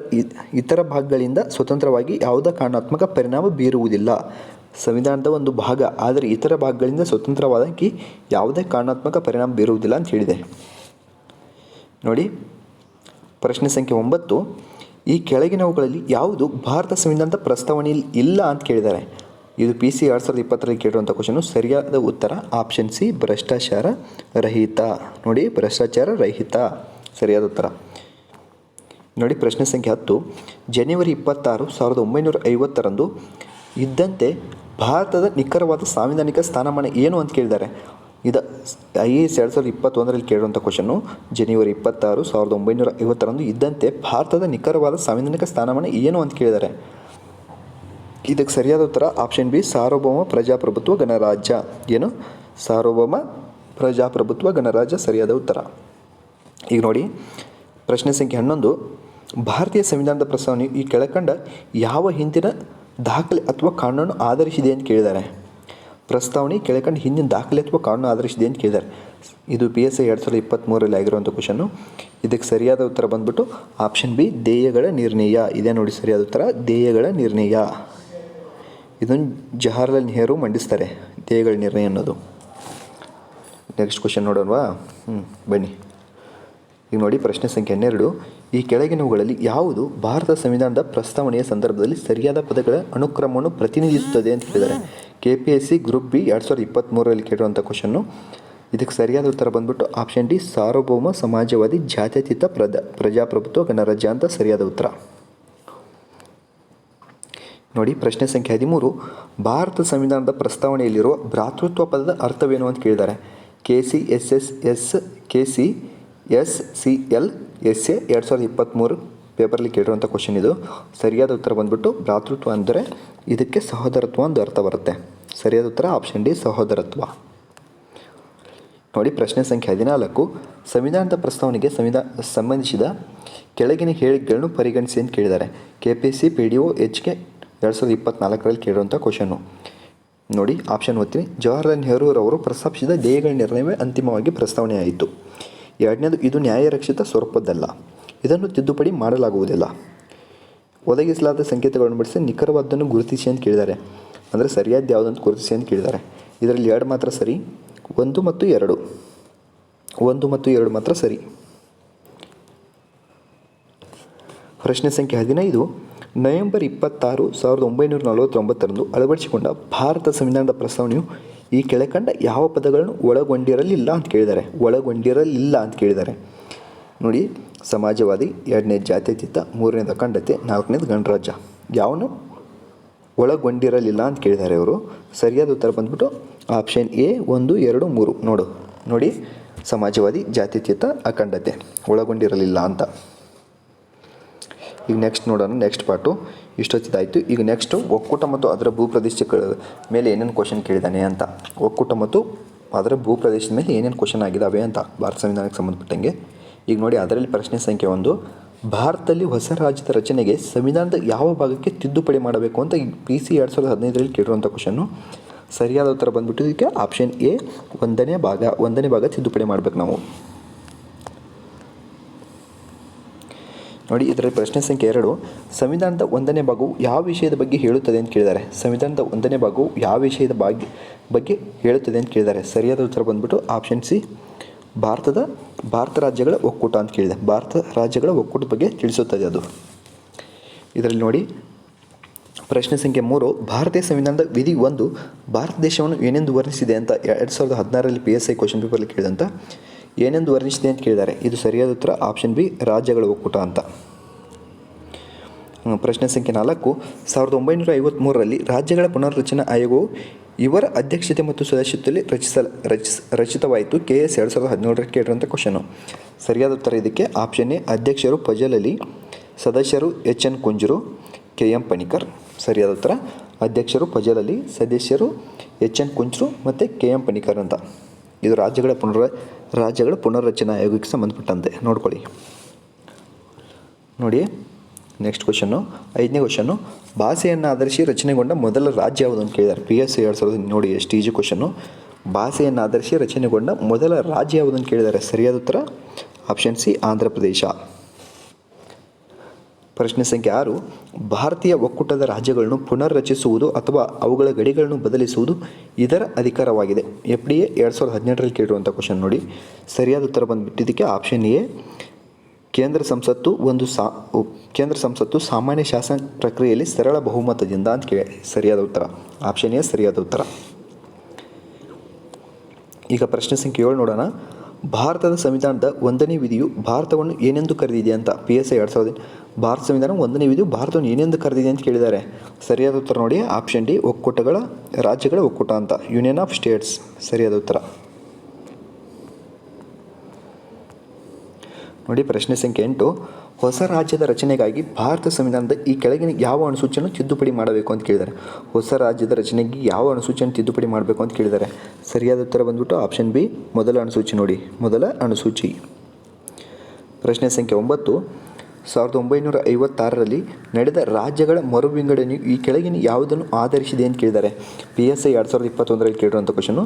ಇತರ ಭಾಗಗಳಿಂದ ಸ್ವತಂತ್ರವಾಗಿ ಯಾವುದೇ ಕಾರಣಾತ್ಮಕ ಪರಿಣಾಮ ಬೀರುವುದಿಲ್ಲ. ಸಂವಿಧಾನದ ಒಂದು ಭಾಗ, ಆದರೆ ಇತರ ಭಾಗಗಳಿಂದ ಸ್ವತಂತ್ರವಾದಕ್ಕೆ ಯಾವುದೇ ಕಾರಣಾತ್ಮಕ ಪರಿಣಾಮ ಬೀರುವುದಿಲ್ಲ ಅಂತ ಹೇಳಿದೆ. ನೋಡಿ, ಪ್ರಶ್ನೆ ಸಂಖ್ಯೆ ಒಂಬತ್ತು. ಈ ಕೆಳಗಿನವುಗಳಲ್ಲಿ ಯಾವುದು ಭಾರತ ಸಂವಿಧಾನದ ಪ್ರಸ್ತಾವನೆಯಲ್ಲಿ ಇಲ್ಲ ಅಂತ ಕೇಳಿದ್ದಾರೆ? ಇದು ಪಿ ಸಿ ಎರಡು ಸಾವಿರದ ಇಪ್ಪತ್ತರಲ್ಲಿ ಕೇಳಿರುವಂಥ ಕ್ವಶನು ಸರಿಯಾದ ಉತ್ತರ ಆಪ್ಷನ್ ಸಿ ಭ್ರಷ್ಟಾಚಾರ ರಹಿತ. ನೋಡಿ, ಭ್ರಷ್ಟಾಚಾರ ರಹಿತ. ಸರಿಯಾದ ಉತ್ತರ. ನೋಡಿ ಪ್ರಶ್ನೆ ಸಂಖ್ಯೆ ಹತ್ತು. ಜನವರಿ ಇಪ್ಪತ್ತಾರು, ಸಾವಿರದ ಒಂಬೈನೂರ ಐವತ್ತರಂದು ಇದ್ದಂತೆ ಭಾರತದ ನಿಖರವಾದ ಸಾಂವಿಧಾನಿಕ ಸ್ಥಾನಮಾನ ಏನು ಅಂತ ಕೇಳಿದ್ದಾರೆ? ಇದು ಐ ಎ ಎಸ್ ಎರಡು ಸಾವಿರದ ಇಪ್ಪತ್ತೊಂದರಲ್ಲಿ ಕೇಳುವಂಥ ಕ್ವಶನ್ನು ಜನವರಿ ಇಪ್ಪತ್ತಾರು, ಸಾವಿರದ ಒಂಬೈನೂರ ಐವತ್ತರಂದು ಇದ್ದಂತೆ ಭಾರತದ ನಿಖರವಾದ ಸಾಂವಿಧಾನಿಕ ಸ್ಥಾನಮಾನ ಏನು ಅಂತ ಕೇಳಿದ್ದಾರೆ? ಇದಕ್ಕೆ ಸರಿಯಾದ ಉತ್ತರ ಆಪ್ಷನ್ ಬಿ, ಸಾರ್ವಭೌಮ ಪ್ರಜಾಪ್ರಭುತ್ವ ಗಣರಾಜ್ಯ. ಏನು? ಸಾರ್ವಭೌಮ ಪ್ರಜಾಪ್ರಭುತ್ವ ಗಣರಾಜ್ಯ ಸರಿಯಾದ ಉತ್ತರ. ಈಗ ನೋಡಿ, ಪ್ರಶ್ನೆ ಸಂಖ್ಯೆ ಹನ್ನೊಂದು. ಭಾರತೀಯ ಸಂವಿಧಾನದ ಪ್ರಸ್ತಾವನೆ ಈ ಕೆಳಕಂಡ ಯಾವ ಹಿಂದಿನ ದಾಖಲೆ ಅಥವಾ ಕಾನೂನು ಆಧರಿಸಿದೆ ಅಂತ ಕೇಳಿದ್ದಾರೆ. ಪ್ರಸ್ತಾವನೆ ಕೆಳಕಂಡ ಹಿಂದಿನ ದಾಖಲೆ ಅಥವಾ ಕಾನೂನು ಆಧರಿಸಿದೆ ಅಂತ ಕೇಳಿದ್ದಾರೆ. ಇದು ಪಿ ಎಸ್ ಐ ಎರಡು ಸಾವಿರದ ಇಪ್ಪತ್ತ್ಮೂರರಲ್ಲಿ ಆಗಿರುವಂಥ ಕ್ವಶನ್ನು ಇದಕ್ಕೆ ಸರಿಯಾದ ಉತ್ತರ ಬಂದ್ಬಿಟ್ಟು ಆಪ್ಷನ್ ಬಿ ದೇಯಗಳ ನಿರ್ಣಯ. ಇದೆ ನೋಡಿ ಸರಿಯಾದ ಉತ್ತರ, ದೇಯಗಳ ನಿರ್ಣಯ. ಇದನ್ನು ಜವಾಹರ್ಲಾಲ್ ನೆಹರು ಮಂಡಿಸ್ತಾರೆ, ದೇಯಗಳ ನಿರ್ಣಯ ಅನ್ನೋದು. ನೆಕ್ಸ್ಟ್ ಕ್ವಶನ್ ನೋಡೋಣವಾ? ಹ್ಞೂ ಬನ್ನಿ. ಈಗ ನೋಡಿ ಪ್ರಶ್ನೆ ಸಂಖ್ಯೆ ಹನ್ನೆರಡು. ಈ ಕೆಳಗಿನವುಗಳಲ್ಲಿ ಯಾವುದು ಭಾರತ ಸಂವಿಧಾನದ ಪ್ರಸ್ತಾವನೆಯ ಸಂದರ್ಭದಲ್ಲಿ ಸರಿಯಾದ ಪದಗಳ ಅನುಕ್ರಮವನ್ನು ಪ್ರತಿನಿಧಿಸುತ್ತದೆ ಅಂತ ಹೇಳಿದ್ದಾರೆ K P S C group B ಎರಡು ಸಾವಿರದ ಇಪ್ಪತ್ತ್ಮೂರರಲ್ಲಿ ಕೇಳಿರುವಂಥ ಕ್ವಶನ್ನು ಇದಕ್ಕೆ ಸರಿಯಾದ ಉತ್ತರ ಬಂದ್ಬಿಟ್ಟು ಆಪ್ಷನ್ ಡಿ ಸಾರ್ವಭೌಮ ಸಮಾಜವಾದಿ ಜಾತ್ಯತೀತ ಪ್ರದ, ಪ್ರಜಾಪ್ರಭುತ್ವ ಗಣರಾಜ್ಯ ಅಂತ ಸರಿಯಾದ ಉತ್ತರ. ನೋಡಿ ಪ್ರಶ್ನೆ ಸಂಖ್ಯೆ ಹದಿಮೂರು. ಭಾರತ ಸಂವಿಧಾನದ ಪ್ರಸ್ತಾವನೆಯಲ್ಲಿರುವ ಭ್ರಾತೃತ್ವ ಪದದ ಅರ್ಥವೇನು ಅಂತ ಕೇಳಿದ್ದಾರೆ. K C S S S K C S C L S A ಎರಡು ಸಾವಿರದ ಇಪ್ಪತ್ತ್ಮೂರು ಪೇಪರಲ್ಲಿ ಕೇಳಿರುವಂಥ ಕ್ವಶನ್ ಇದು. ಸರಿಯಾದ ಉತ್ತರ ಬಂದ್ಬಿಟ್ಟು ಭ್ರಾತೃತ್ವ ಅಂದರೆ ಇದಕ್ಕೆ ಸಹೋದರತ್ವ ಒಂದು ಅರ್ಥ ಬರುತ್ತೆ. ಸರಿಯಾದ ಉತ್ತರ ಆಪ್ಷನ್ ಡಿ ಸಹೋದರತ್ವ. ನೋಡಿ ಪ್ರಶ್ನೆ ಸಂಖ್ಯೆ ಹದಿನಾಲ್ಕು. ಸಂವಿಧಾನದ ಪ್ರಸ್ತಾವನೆಗೆ ಸಂವಿಧಾನ ಸಂಬಂಧಿಸಿದ ಕೆಳಗಿನ ಹೇಳಿಕೆಗಳನ್ನು ಪರಿಗಣಿಸಿ ಅಂತ ಕೇಳಿದ್ದಾರೆ. K P C P D O H K ಎರಡು ಸಾವಿರದ ಇಪ್ಪತ್ತ್ನಾಲ್ಕರಲ್ಲಿ ಕೇಳಿರುವಂಥ ಕ್ವಶನ್ನು ನೋಡಿ ಆಪ್ಷನ್ ಓದ್ತೀನಿ ಜವಾಹರ್ಲಾಲ್ ನೆಹರೂರವರು ಪ್ರಸ್ತಾಪಿಸಿದ ಧ್ಯೇಯಗಳ ನಿರ್ಣಯವೇ ಅಂತಿಮವಾಗಿ ಪ್ರಸ್ತಾವನೆಯಾಯಿತು. ಎರಡನೇದು, ಇದು ನ್ಯಾಯರಕ್ಷಿತ ಸ್ವರೂಪದ್ದಲ್ಲ. ಇದನ್ನು ತಿದ್ದುಪಡಿ ಮಾಡಲಾಗುವುದಿಲ್ಲ. ಒದಗಿಸಲಾದ ಸಂಕೇತಗಳನ್ನು ಬಳಸಿ ನಿಖರವಾದ್ದನ್ನು ಗುರುತಿಸಿ ಅಂತ ಕೇಳಿದ್ದಾರೆ. ಅಂದರೆ ಸರಿಯಾದ ಯಾವುದಂತ ಗುರುತಿಸಿ ಅಂತ ಕೇಳಿದ್ದಾರೆ. ಇದರಲ್ಲಿ ಎರಡು ಮಾತ್ರ ಸರಿ, ಒಂದು ಮತ್ತು ಎರಡು. ಒಂದು ಮತ್ತು ಎರಡು ಮಾತ್ರ ಸರಿ. ಪ್ರಶ್ನೆ ಸಂಖ್ಯೆ ಹದಿನೈದು, ನವೆಂಬರ್ ಇಪ್ಪತ್ತಾರು, ಸಾವಿರದ ಒಂಬೈನೂರ ನಲವತ್ತೊಂಬತ್ತರಂದು ಅಳವಡಿಸಿಕೊಂಡ ಭಾರತ ಸಂವಿಧಾನದ ಪ್ರಸ್ತಾವನೆಯು ಈ ಕೆಳಕಂಡ ಯಾವ ಪದಗಳನ್ನು ಒಳಗೊಂಡಿರಲಿಲ್ಲ ಅಂತ ಕೇಳಿದ್ದಾರೆ. ಒಳಗೊಂಡಿರಲಿಲ್ಲ ಅಂತ ಕೇಳಿದ್ದಾರೆ. ನೋಡಿ, ಸಮಾಜವಾದಿ ಎರಡನೇ ಜಾತ್ಯತೀತ ಮೂರನೇದು ಅಖಂಡತೆ, ನಾಲ್ಕನೇದು ಗಣರಾಜ್ಯ. ಯಾವನು? ಒಳಗೊಂಡಿರಲಿಲ್ಲ ಅಂತ ಕೇಳಿದ್ದಾರೆ ಅವರು. ಸರಿಯಾದ ಉತ್ತರ ಬಂದ್ಬಿಟ್ಟು ಆಪ್ಷನ್ ಎ ಒಂದು, ಎರಡು, ಮೂರು. ನೋಡು. ನೋಡಿ, ಸಮಾಜವಾದಿ ಜಾತ್ಯತೀತ ಅಖಂಡತೆ, ಒಳಗೊಂಡಿರಲಿಲ್ಲ ಅಂತ. ಈಗ ನೆಕ್ಸ್ಟ್ ನೋಡೋಣ ನೆಕ್ಸ್ಟ್ ಪಾರ್ಟು ಇಷ್ಟೊತ್ತಿದಾಯಿತು ಈಗ ನೆಕ್ಸ್ಟು ಒಕ್ಕೂಟ ಮತ್ತು ಅದರ ಭೂಪ್ರದೇಶಗಳ ಮೇಲೆ ಏನೇನು ಕ್ವಶನ್ ಕೇಳಿದ್ದಾನೆ ಅಂತ. ಒಕ್ಕೂಟ ಮತ್ತು ಅದರ ಭೂಪ್ರದೇಶದ ಮೇಲೆ ಏನೇನು ಕ್ವಶನ್ ಆಗಿದ್ದಾವೆ ಅಂತ ಭಾರತ ಸಂವಿಧಾನಕ್ಕೆ ಸಂಬಂಧಪಟ್ಟಂಗೆ. ಈಗ ನೋಡಿ, ಅದರಲ್ಲಿ ಪ್ರಶ್ನೆ ಸಂಖ್ಯೆ ಒಂದು. ಭಾರತದಲ್ಲಿ ಹೊಸ ರಾಜ್ಯದ ರಚನೆಗೆ ಸಂವಿಧಾನದ ಯಾವ ಭಾಗಕ್ಕೆ ತಿದ್ದುಪಡಿ ಮಾಡಬೇಕು ಅಂತ ಈ ಪಿ ಸಿ ಎರಡು ಸಾವಿರದ ಹದಿನೈದರಲ್ಲಿ ಕೇಳಿರುವಂಥ ಕ್ವಶನ್ನು ಸರಿಯಾದ ಉತ್ತರ ಬಂದ್ಬಿಟ್ಟು ಇದಕ್ಕೆ ಆಪ್ಷನ್ ಎ ಒಂದನೇ ಭಾಗ ಒಂದನೇ ಭಾಗ ತಿದ್ದುಪಡಿ ಮಾಡಬೇಕು ನಾವು. ನೋಡಿ, ಇದರಲ್ಲಿ ಪ್ರಶ್ನೆ ಸಂಖ್ಯೆ ಎರಡು. ಸಂವಿಧಾನದ ಒಂದನೇ ಭಾಗವು ಯಾವ ವಿಷಯದ ಬಗ್ಗೆ ಹೇಳುತ್ತದೆ ಅಂತ ಕೇಳಿದ್ದಾರೆ. ಸಂವಿಧಾನದ ಒಂದನೇ ಭಾಗವು ಯಾವ ವಿಷಯದ ಭಾಗ್ಯ, ಬಗ್ಗೆ ಹೇಳುತ್ತದೆ ಅಂತ ಕೇಳಿದ್ದಾರೆ. ಸರಿಯಾದ ಉತ್ತರ ಬಂದ್ಬಿಟ್ಟು ಆಪ್ಷನ್ ಸಿ ಭಾರತದ, ಭಾರತ ರಾಜ್ಯಗಳ ಒಕ್ಕೂಟ ಅಂತ ಕೇಳಿದೆ. ಭಾರತ ರಾಜ್ಯಗಳ ಒಕ್ಕೂಟದ ಬಗ್ಗೆ ತಿಳಿಸುತ್ತದೆ ಅದು. ಇದರಲ್ಲಿ ನೋಡಿ, ಪ್ರಶ್ನೆ ಸಂಖ್ಯೆ ಮೂರು. ಭಾರತೀಯ ಸಂವಿಧಾನದ ವಿಧಿ ಒಂದು, ಭಾರತ ದೇಶವನ್ನು ಏನೆಂದು ವರ್ಣಿಸಿದೆ ಅಂತ ಎರಡು ಸಾವಿರದ ಹದಿನಾರರಲ್ಲಿ ಪಿ ಎಸ್ ಐ ಕ್ವಶನ್ ಪೇಪರಲ್ಲಿ ಕೇಳಿದಂಥ ಏನೆಂದು ವರ್ಣಿಸಿದೆ ಅಂತ ಕೇಳಿದ್ದಾರೆ. ಇದು ಸರಿಯಾದ ಉತ್ತರ ಆಪ್ಷನ್ ಬಿ ರಾಜ್ಯಗಳ ಒಕ್ಕೂಟ ಅಂತ. ಪ್ರಶ್ನೆ ಸಂಖ್ಯೆ ನಾಲ್ಕು. ಸಾವಿರದ ಒಂಬೈನೂರ ಐವತ್ತ್ಮೂರರಲ್ಲಿ ರಾಜ್ಯಗಳ ಪುನರ್ರಚನಾ ಆಯೋಗವು ಇವರ ಅಧ್ಯಕ್ಷತೆ ಮತ್ತು ಸದಸ್ಯತ್ವದಲ್ಲಿ ರಚಿಸಲ್, ರಚಿಸ, ರಚಿತವಾಯಿತು. ಕೆ ಎಸ್ ಎರಡು ಸಾವಿರದ ಹದಿನೇಳರಕ್ಕೆ ಕೇಳಿರುವಂಥ ಕ್ವಶನು ಸರಿಯಾದ ಉತ್ತರ ಇದಕ್ಕೆ ಆಪ್ಷನ್ ಎ ಅಧ್ಯಕ್ಷರು ಫಜಲ್ ಅಲಿ ಸದಸ್ಯರು H N Kunzru K M Panikkar ಸರಿಯಾದ ಉತ್ತರ, ಅಧ್ಯಕ್ಷರು ಫಜಲ್ ಅಲಿ ಸದಸ್ಯರು ಎಚ್ ಎನ್ ಕುಂಜರು ಮತ್ತು ಕೆ ಎಂ ಪಣಿಕರ್ ಅಂತ. ಇದು ರಾಜ್ಯಗಳ ಪುನರ್, ರಾಜ್ಯಗಳ ಪುನರ್ರಚನಾ ಆಯೋಗಕ್ಕೆ ಸಂಬಂಧಪಟ್ಟಂತೆ. ನೋಡ್ಕೊಳ್ಳಿ. ನೋಡಿ ನೆಕ್ಸ್ಟ್ ಕ್ವಶನ್ನು ಐದನೇ ಕ್ವಶನ್ನು ಭಾಷೆಯನ್ನು ಆಧರಿಸಿ ರಚನೆಗೊಂಡ ಮೊದಲ ರಾಜ್ಯ ಯಾವುದು ಅಂತ ಕೇಳಿದ್ದಾರೆ. ಪಿ ಎಸ್ ಎರಡು ಸಾವಿರದ ನೋಡಿ, ಎಷ್ಟು ಈಜಿ ಕ್ವಶನ್ನು ಭಾಷೆಯನ್ನು ಆಧರಿಸಿ ರಚನೆಗೊಂಡ ಮೊದಲ ರಾಜ್ಯ ಯಾವುದು ಅಂತ ಕೇಳಿದ್ದಾರೆ. ಸರಿಯಾದ ಉತ್ತರ? Option C Andhra Pradesh. ಪ್ರಶ್ನೆ ಸಂಖ್ಯೆ ಆರು, ಭಾರತೀಯ ಒಕ್ಕೂಟದ ರಾಜ್ಯಗಳನ್ನು ಪುನರ್ರಚಿಸುವುದು ಅಥವಾ ಅವುಗಳ ಗಡಿಗಳನ್ನು ಬದಲಿಸುವುದು ಇದರ ಅಧಿಕಾರವಾಗಿದೆ. ಎಫ್ ಡಿ ಎ ಎರಡು ಸಾವಿರದ ಹದಿನೆಂಟರಲ್ಲಿ ಕೇಳಿರುವಂಥ ಕ್ವಶನ್ ನೋಡಿ. ಸರಿಯಾದ ಉತ್ತರ ಬಂದುಬಿಟ್ಟಿದ್ದಕ್ಕೆ ಆಪ್ಷನ್ ಎ, ಕೇಂದ್ರ ಸಂಸತ್ತು ಒಂದು ಸಾ ಕೇಂದ್ರ ಸಂಸತ್ತು ಸಾಮಾನ್ಯ ಶಾಸನ ಪ್ರಕ್ರಿಯೆಯಲ್ಲಿ ಸರಳ ಬಹುಮತದಿಂದ ಅಂತ ಕೇಳಿ. ಸರಿಯಾದ ಉತ್ತರ. ಆಪ್ಷನ್ ಎ, ಸರಿಯಾದ ಉತ್ತರ. ಈಗ ಪ್ರಶ್ನೆ ಸಂಖ್ಯೆ ಏಳು ನೋಡೋಣ. ಭಾರತದ ಸಂವಿಧಾನದ ಒಂದನೇ ವಿಧಿಯು ಭಾರತವನ್ನು ಏನೆಂದು ಕರೆದಿದೆ ಅಂತ. ಪಿ ಎಸ್ ಐ ಎರಡು ಸಾವಿರದ ಭಾರತ ಸಂವಿಧಾನ ಒಂದನೇ ವಿಧಿ ಭಾರತವನ್ನು ಏನೆಂದು ಕರೆದಿದೆ ಅಂತ ಕೇಳಿದ್ದಾರೆ. ಸರಿಯಾದ ಉತ್ತರ ನೋಡಿ ಆಪ್ಷನ್ ಡಿ ಒಕ್ಕೂಟಗಳ, ರಾಜ್ಯಗಳ ಒಕ್ಕೂಟ ಅಂತ. ಯೂನಿಯನ್ ಆಫ್ ಸ್ಟೇಟ್ಸ್ ಸರಿಯಾದ ಉತ್ತರ. ನೋಡಿ, ಪ್ರಶ್ನೆ ಸಂಖ್ಯೆ ಎಂಟು. ಹೊಸ ರಾಜ್ಯದ ರಚನೆಗಾಗಿ ಭಾರತ ಸಂವಿಧಾನದ ಈ ಕೆಳಗಿನ ಯಾವ ಅನುಸೂಚನೆಯನ್ನು ತಿದ್ದುಪಡಿ ಮಾಡಬೇಕು ಅಂತ ಕೇಳಿದ್ದಾರೆ. ಹೊಸ ರಾಜ್ಯದ ರಚನೆಗೆ ಯಾವ ಅನುಸೂಚನೆ ತಿದ್ದುಪಡಿ ಮಾಡಬೇಕು ಅಂತ ಕೇಳಿದ್ದಾರೆ. ಸರಿಯಾದ ಉತ್ತರ ಬಂದ್ಬಿಟ್ಟು ಆಪ್ಷನ್ ಬಿ ಮೊದಲ ಅನುಸೂಚಿ ನೋಡಿ. ಮೊದಲ ಅನುಸೂಚಿ. ಪ್ರಶ್ನೆ ಸಂಖ್ಯೆ ಒಂಬತ್ತು. ಸಾವಿರದ ಒಂಬೈನೂರ ಐವತ್ತಾರರಲ್ಲಿ ನಡೆದ ರಾಜ್ಯಗಳ ಮರು ವಿಂಗಡಣೆಯು ಈ ಕೆಳಗಿನ ಯಾವುದನ್ನು ಆಧರಿಸಿದೆ ಅಂತ ಕೇಳಿದ್ದಾರೆ. ಪಿ ಎಸ್ ಐ ಎರಡು ಸಾವಿರದ ಇಪ್ಪತ್ತೊಂದರಲ್ಲಿ ಕೇಳಿರುವಂಥ ಕ್ವಶನು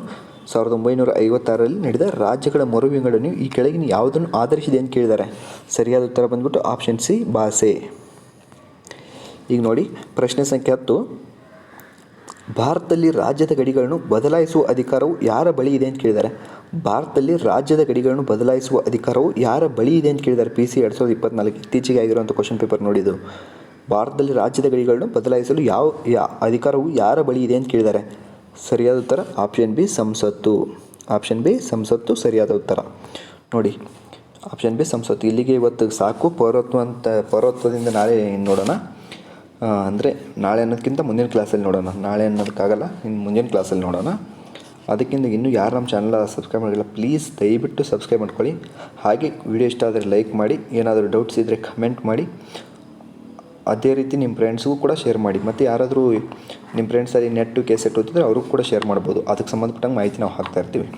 ಸಾವಿರದ ಒಂಬೈನೂರ ಐವತ್ತಾರರಲ್ಲಿ ನಡೆದ ರಾಜ್ಯಗಳ ಮರು ವಿಂಗಡಣೆಯು ಈ ಕೆಳಗಿನ ಯಾವುದನ್ನು ಆಧರಿಸಿದೆ ಅಂತ ಕೇಳಿದ್ದಾರೆ. ಸರಿಯಾದ ಉತ್ತರ ಬಂದ್ಬಿಟ್ಟು ಆಪ್ಷನ್ ಸಿ ಭಾಷೆ. ಈಗ ನೋಡಿ, ಪ್ರಶ್ನೆ ಸಂಖ್ಯೆ ಹತ್ತು. ಭಾರತದಲ್ಲಿ ರಾಜ್ಯದ ಗಡಿಗಳನ್ನು ಬದಲಾಯಿಸುವ ಅಧಿಕಾರವು ಯಾರ ಬಳಿ ಇದೆ ಅಂತ ಕೇಳಿದ್ದಾರೆ. ಭಾರತದಲ್ಲಿ ರಾಜ್ಯದ ಗಡಿಗಳನ್ನು ಬದಲಾಯಿಸುವ ಅಧಿಕಾರವು ಯಾರ ಬಳಿ ಇದೆ ಅಂತ ಕೇಳಿದ್ದಾರೆ. ಪಿ ಸಿ ಎರಡು ಸಾವಿರದ ಇಪ್ಪತ್ನಾಲ್ಕು ಇತ್ತೀಚೆಗೆ ಆಗಿರುವಂಥ ಕ್ವಶನ್ ಪೇಪರ್ ನೋಡಿದ್ದು. ಭಾರತದಲ್ಲಿ ರಾಜ್ಯದ ಗಡಿಗಳನ್ನು ಬದಲಾಯಿಸಲು ಯಾವ, ಯಾ, ಅಧಿಕಾರವು ಯಾರ ಬಳಿ ಇದೆ ಅಂತ ಕೇಳಿದ್ದಾರೆ. ಸರಿಯಾದ ಉತ್ತರ ಆಪ್ಷನ್ ಬಿ ಸಂಸತ್ತು. ಆಪ್ಷನ್ ಬಿ ಸಂಸತ್ತು ಸರಿಯಾದ ಉತ್ತರ. ನೋಡಿ ಆಪ್ಷನ್ ಬಿ ಸಂಸತ್ತು. ಇಲ್ಲಿಗೆ ಇವತ್ತು ಸಾಕು. ಪೌರತ್ವ ಅಂತ, ಪೌರತ್ವದಿಂದ ನಾಳೆ ನೋಡೋಣ. ಅಂದರೆ ನಾಳೆ ಅನ್ನೋದಕ್ಕಿಂತ ಮುಂದಿನ ಕ್ಲಾಸಲ್ಲಿ ನೋಡೋಣ. ನಾಳೆ ಅನ್ನೋದಕ್ಕಾಗಲ್ಲ, ಇನ್ನು ಮುಂದಿನ ಕ್ಲಾಸಲ್ಲಿ ನೋಡೋಣ. ಅದಕ್ಕಿಂತ ಇನ್ನೂ ಯಾರು ನಮ್ಮ ಚಾನಲ್ ಸಬ್ಸ್ಕ್ರೈಬ್ ಮಾಡಿಲ್ಲ ಪ್ಲೀಸ್ ದಯವಿಟ್ಟು ಸಬ್ಸ್ಕ್ರೈಬ್ ಮಾಡ್ಕೊಳ್ಳಿ. ಹಾಗೆ ವಿಡಿಯೋ ಇಷ್ಟ ಆದರೆ ಲೈಕ್ ಮಾಡಿ, ಏನಾದರೂ ಡೌಟ್ಸ್ ಇದ್ದರೆ ಕಮೆಂಟ್ ಮಾಡಿ. ಅದೇ ರೀತಿ ನಿಮ್ಮ ಫ್ರೆಂಡ್ಸ್ಗೂ ಕೂಡ ಶೇರ್ ಮಾಡಿ. ಮತ್ತು ಯಾರಾದರೂ ನಿಮ್ಮ ಫ್ರೆಂಡ್ಸಲ್ಲಿ ನೆಟ್ಟು ಕೇಸೆಟ್ ಓದಿದ್ರೆ ಅವ್ರಿಗೂ ಕೂಡ ಶೇರ್ ಮಾಡ್ಬೋದು. ಅದಕ್ಕೆ ಸಂಬಂಧಪಟ್ಟಂಗೆ ಮಾಹಿತಿ ನಾವು ಹಾಕ್ತಾ ಇರ್ತೀವಿ.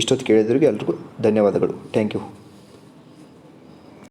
ಇಷ್ಟೊತ್ತು ಕೇಳಿದ್ರಿಗೆ ಎಲ್ರಿಗೂ ಧನ್ಯವಾದಗಳು. Thank you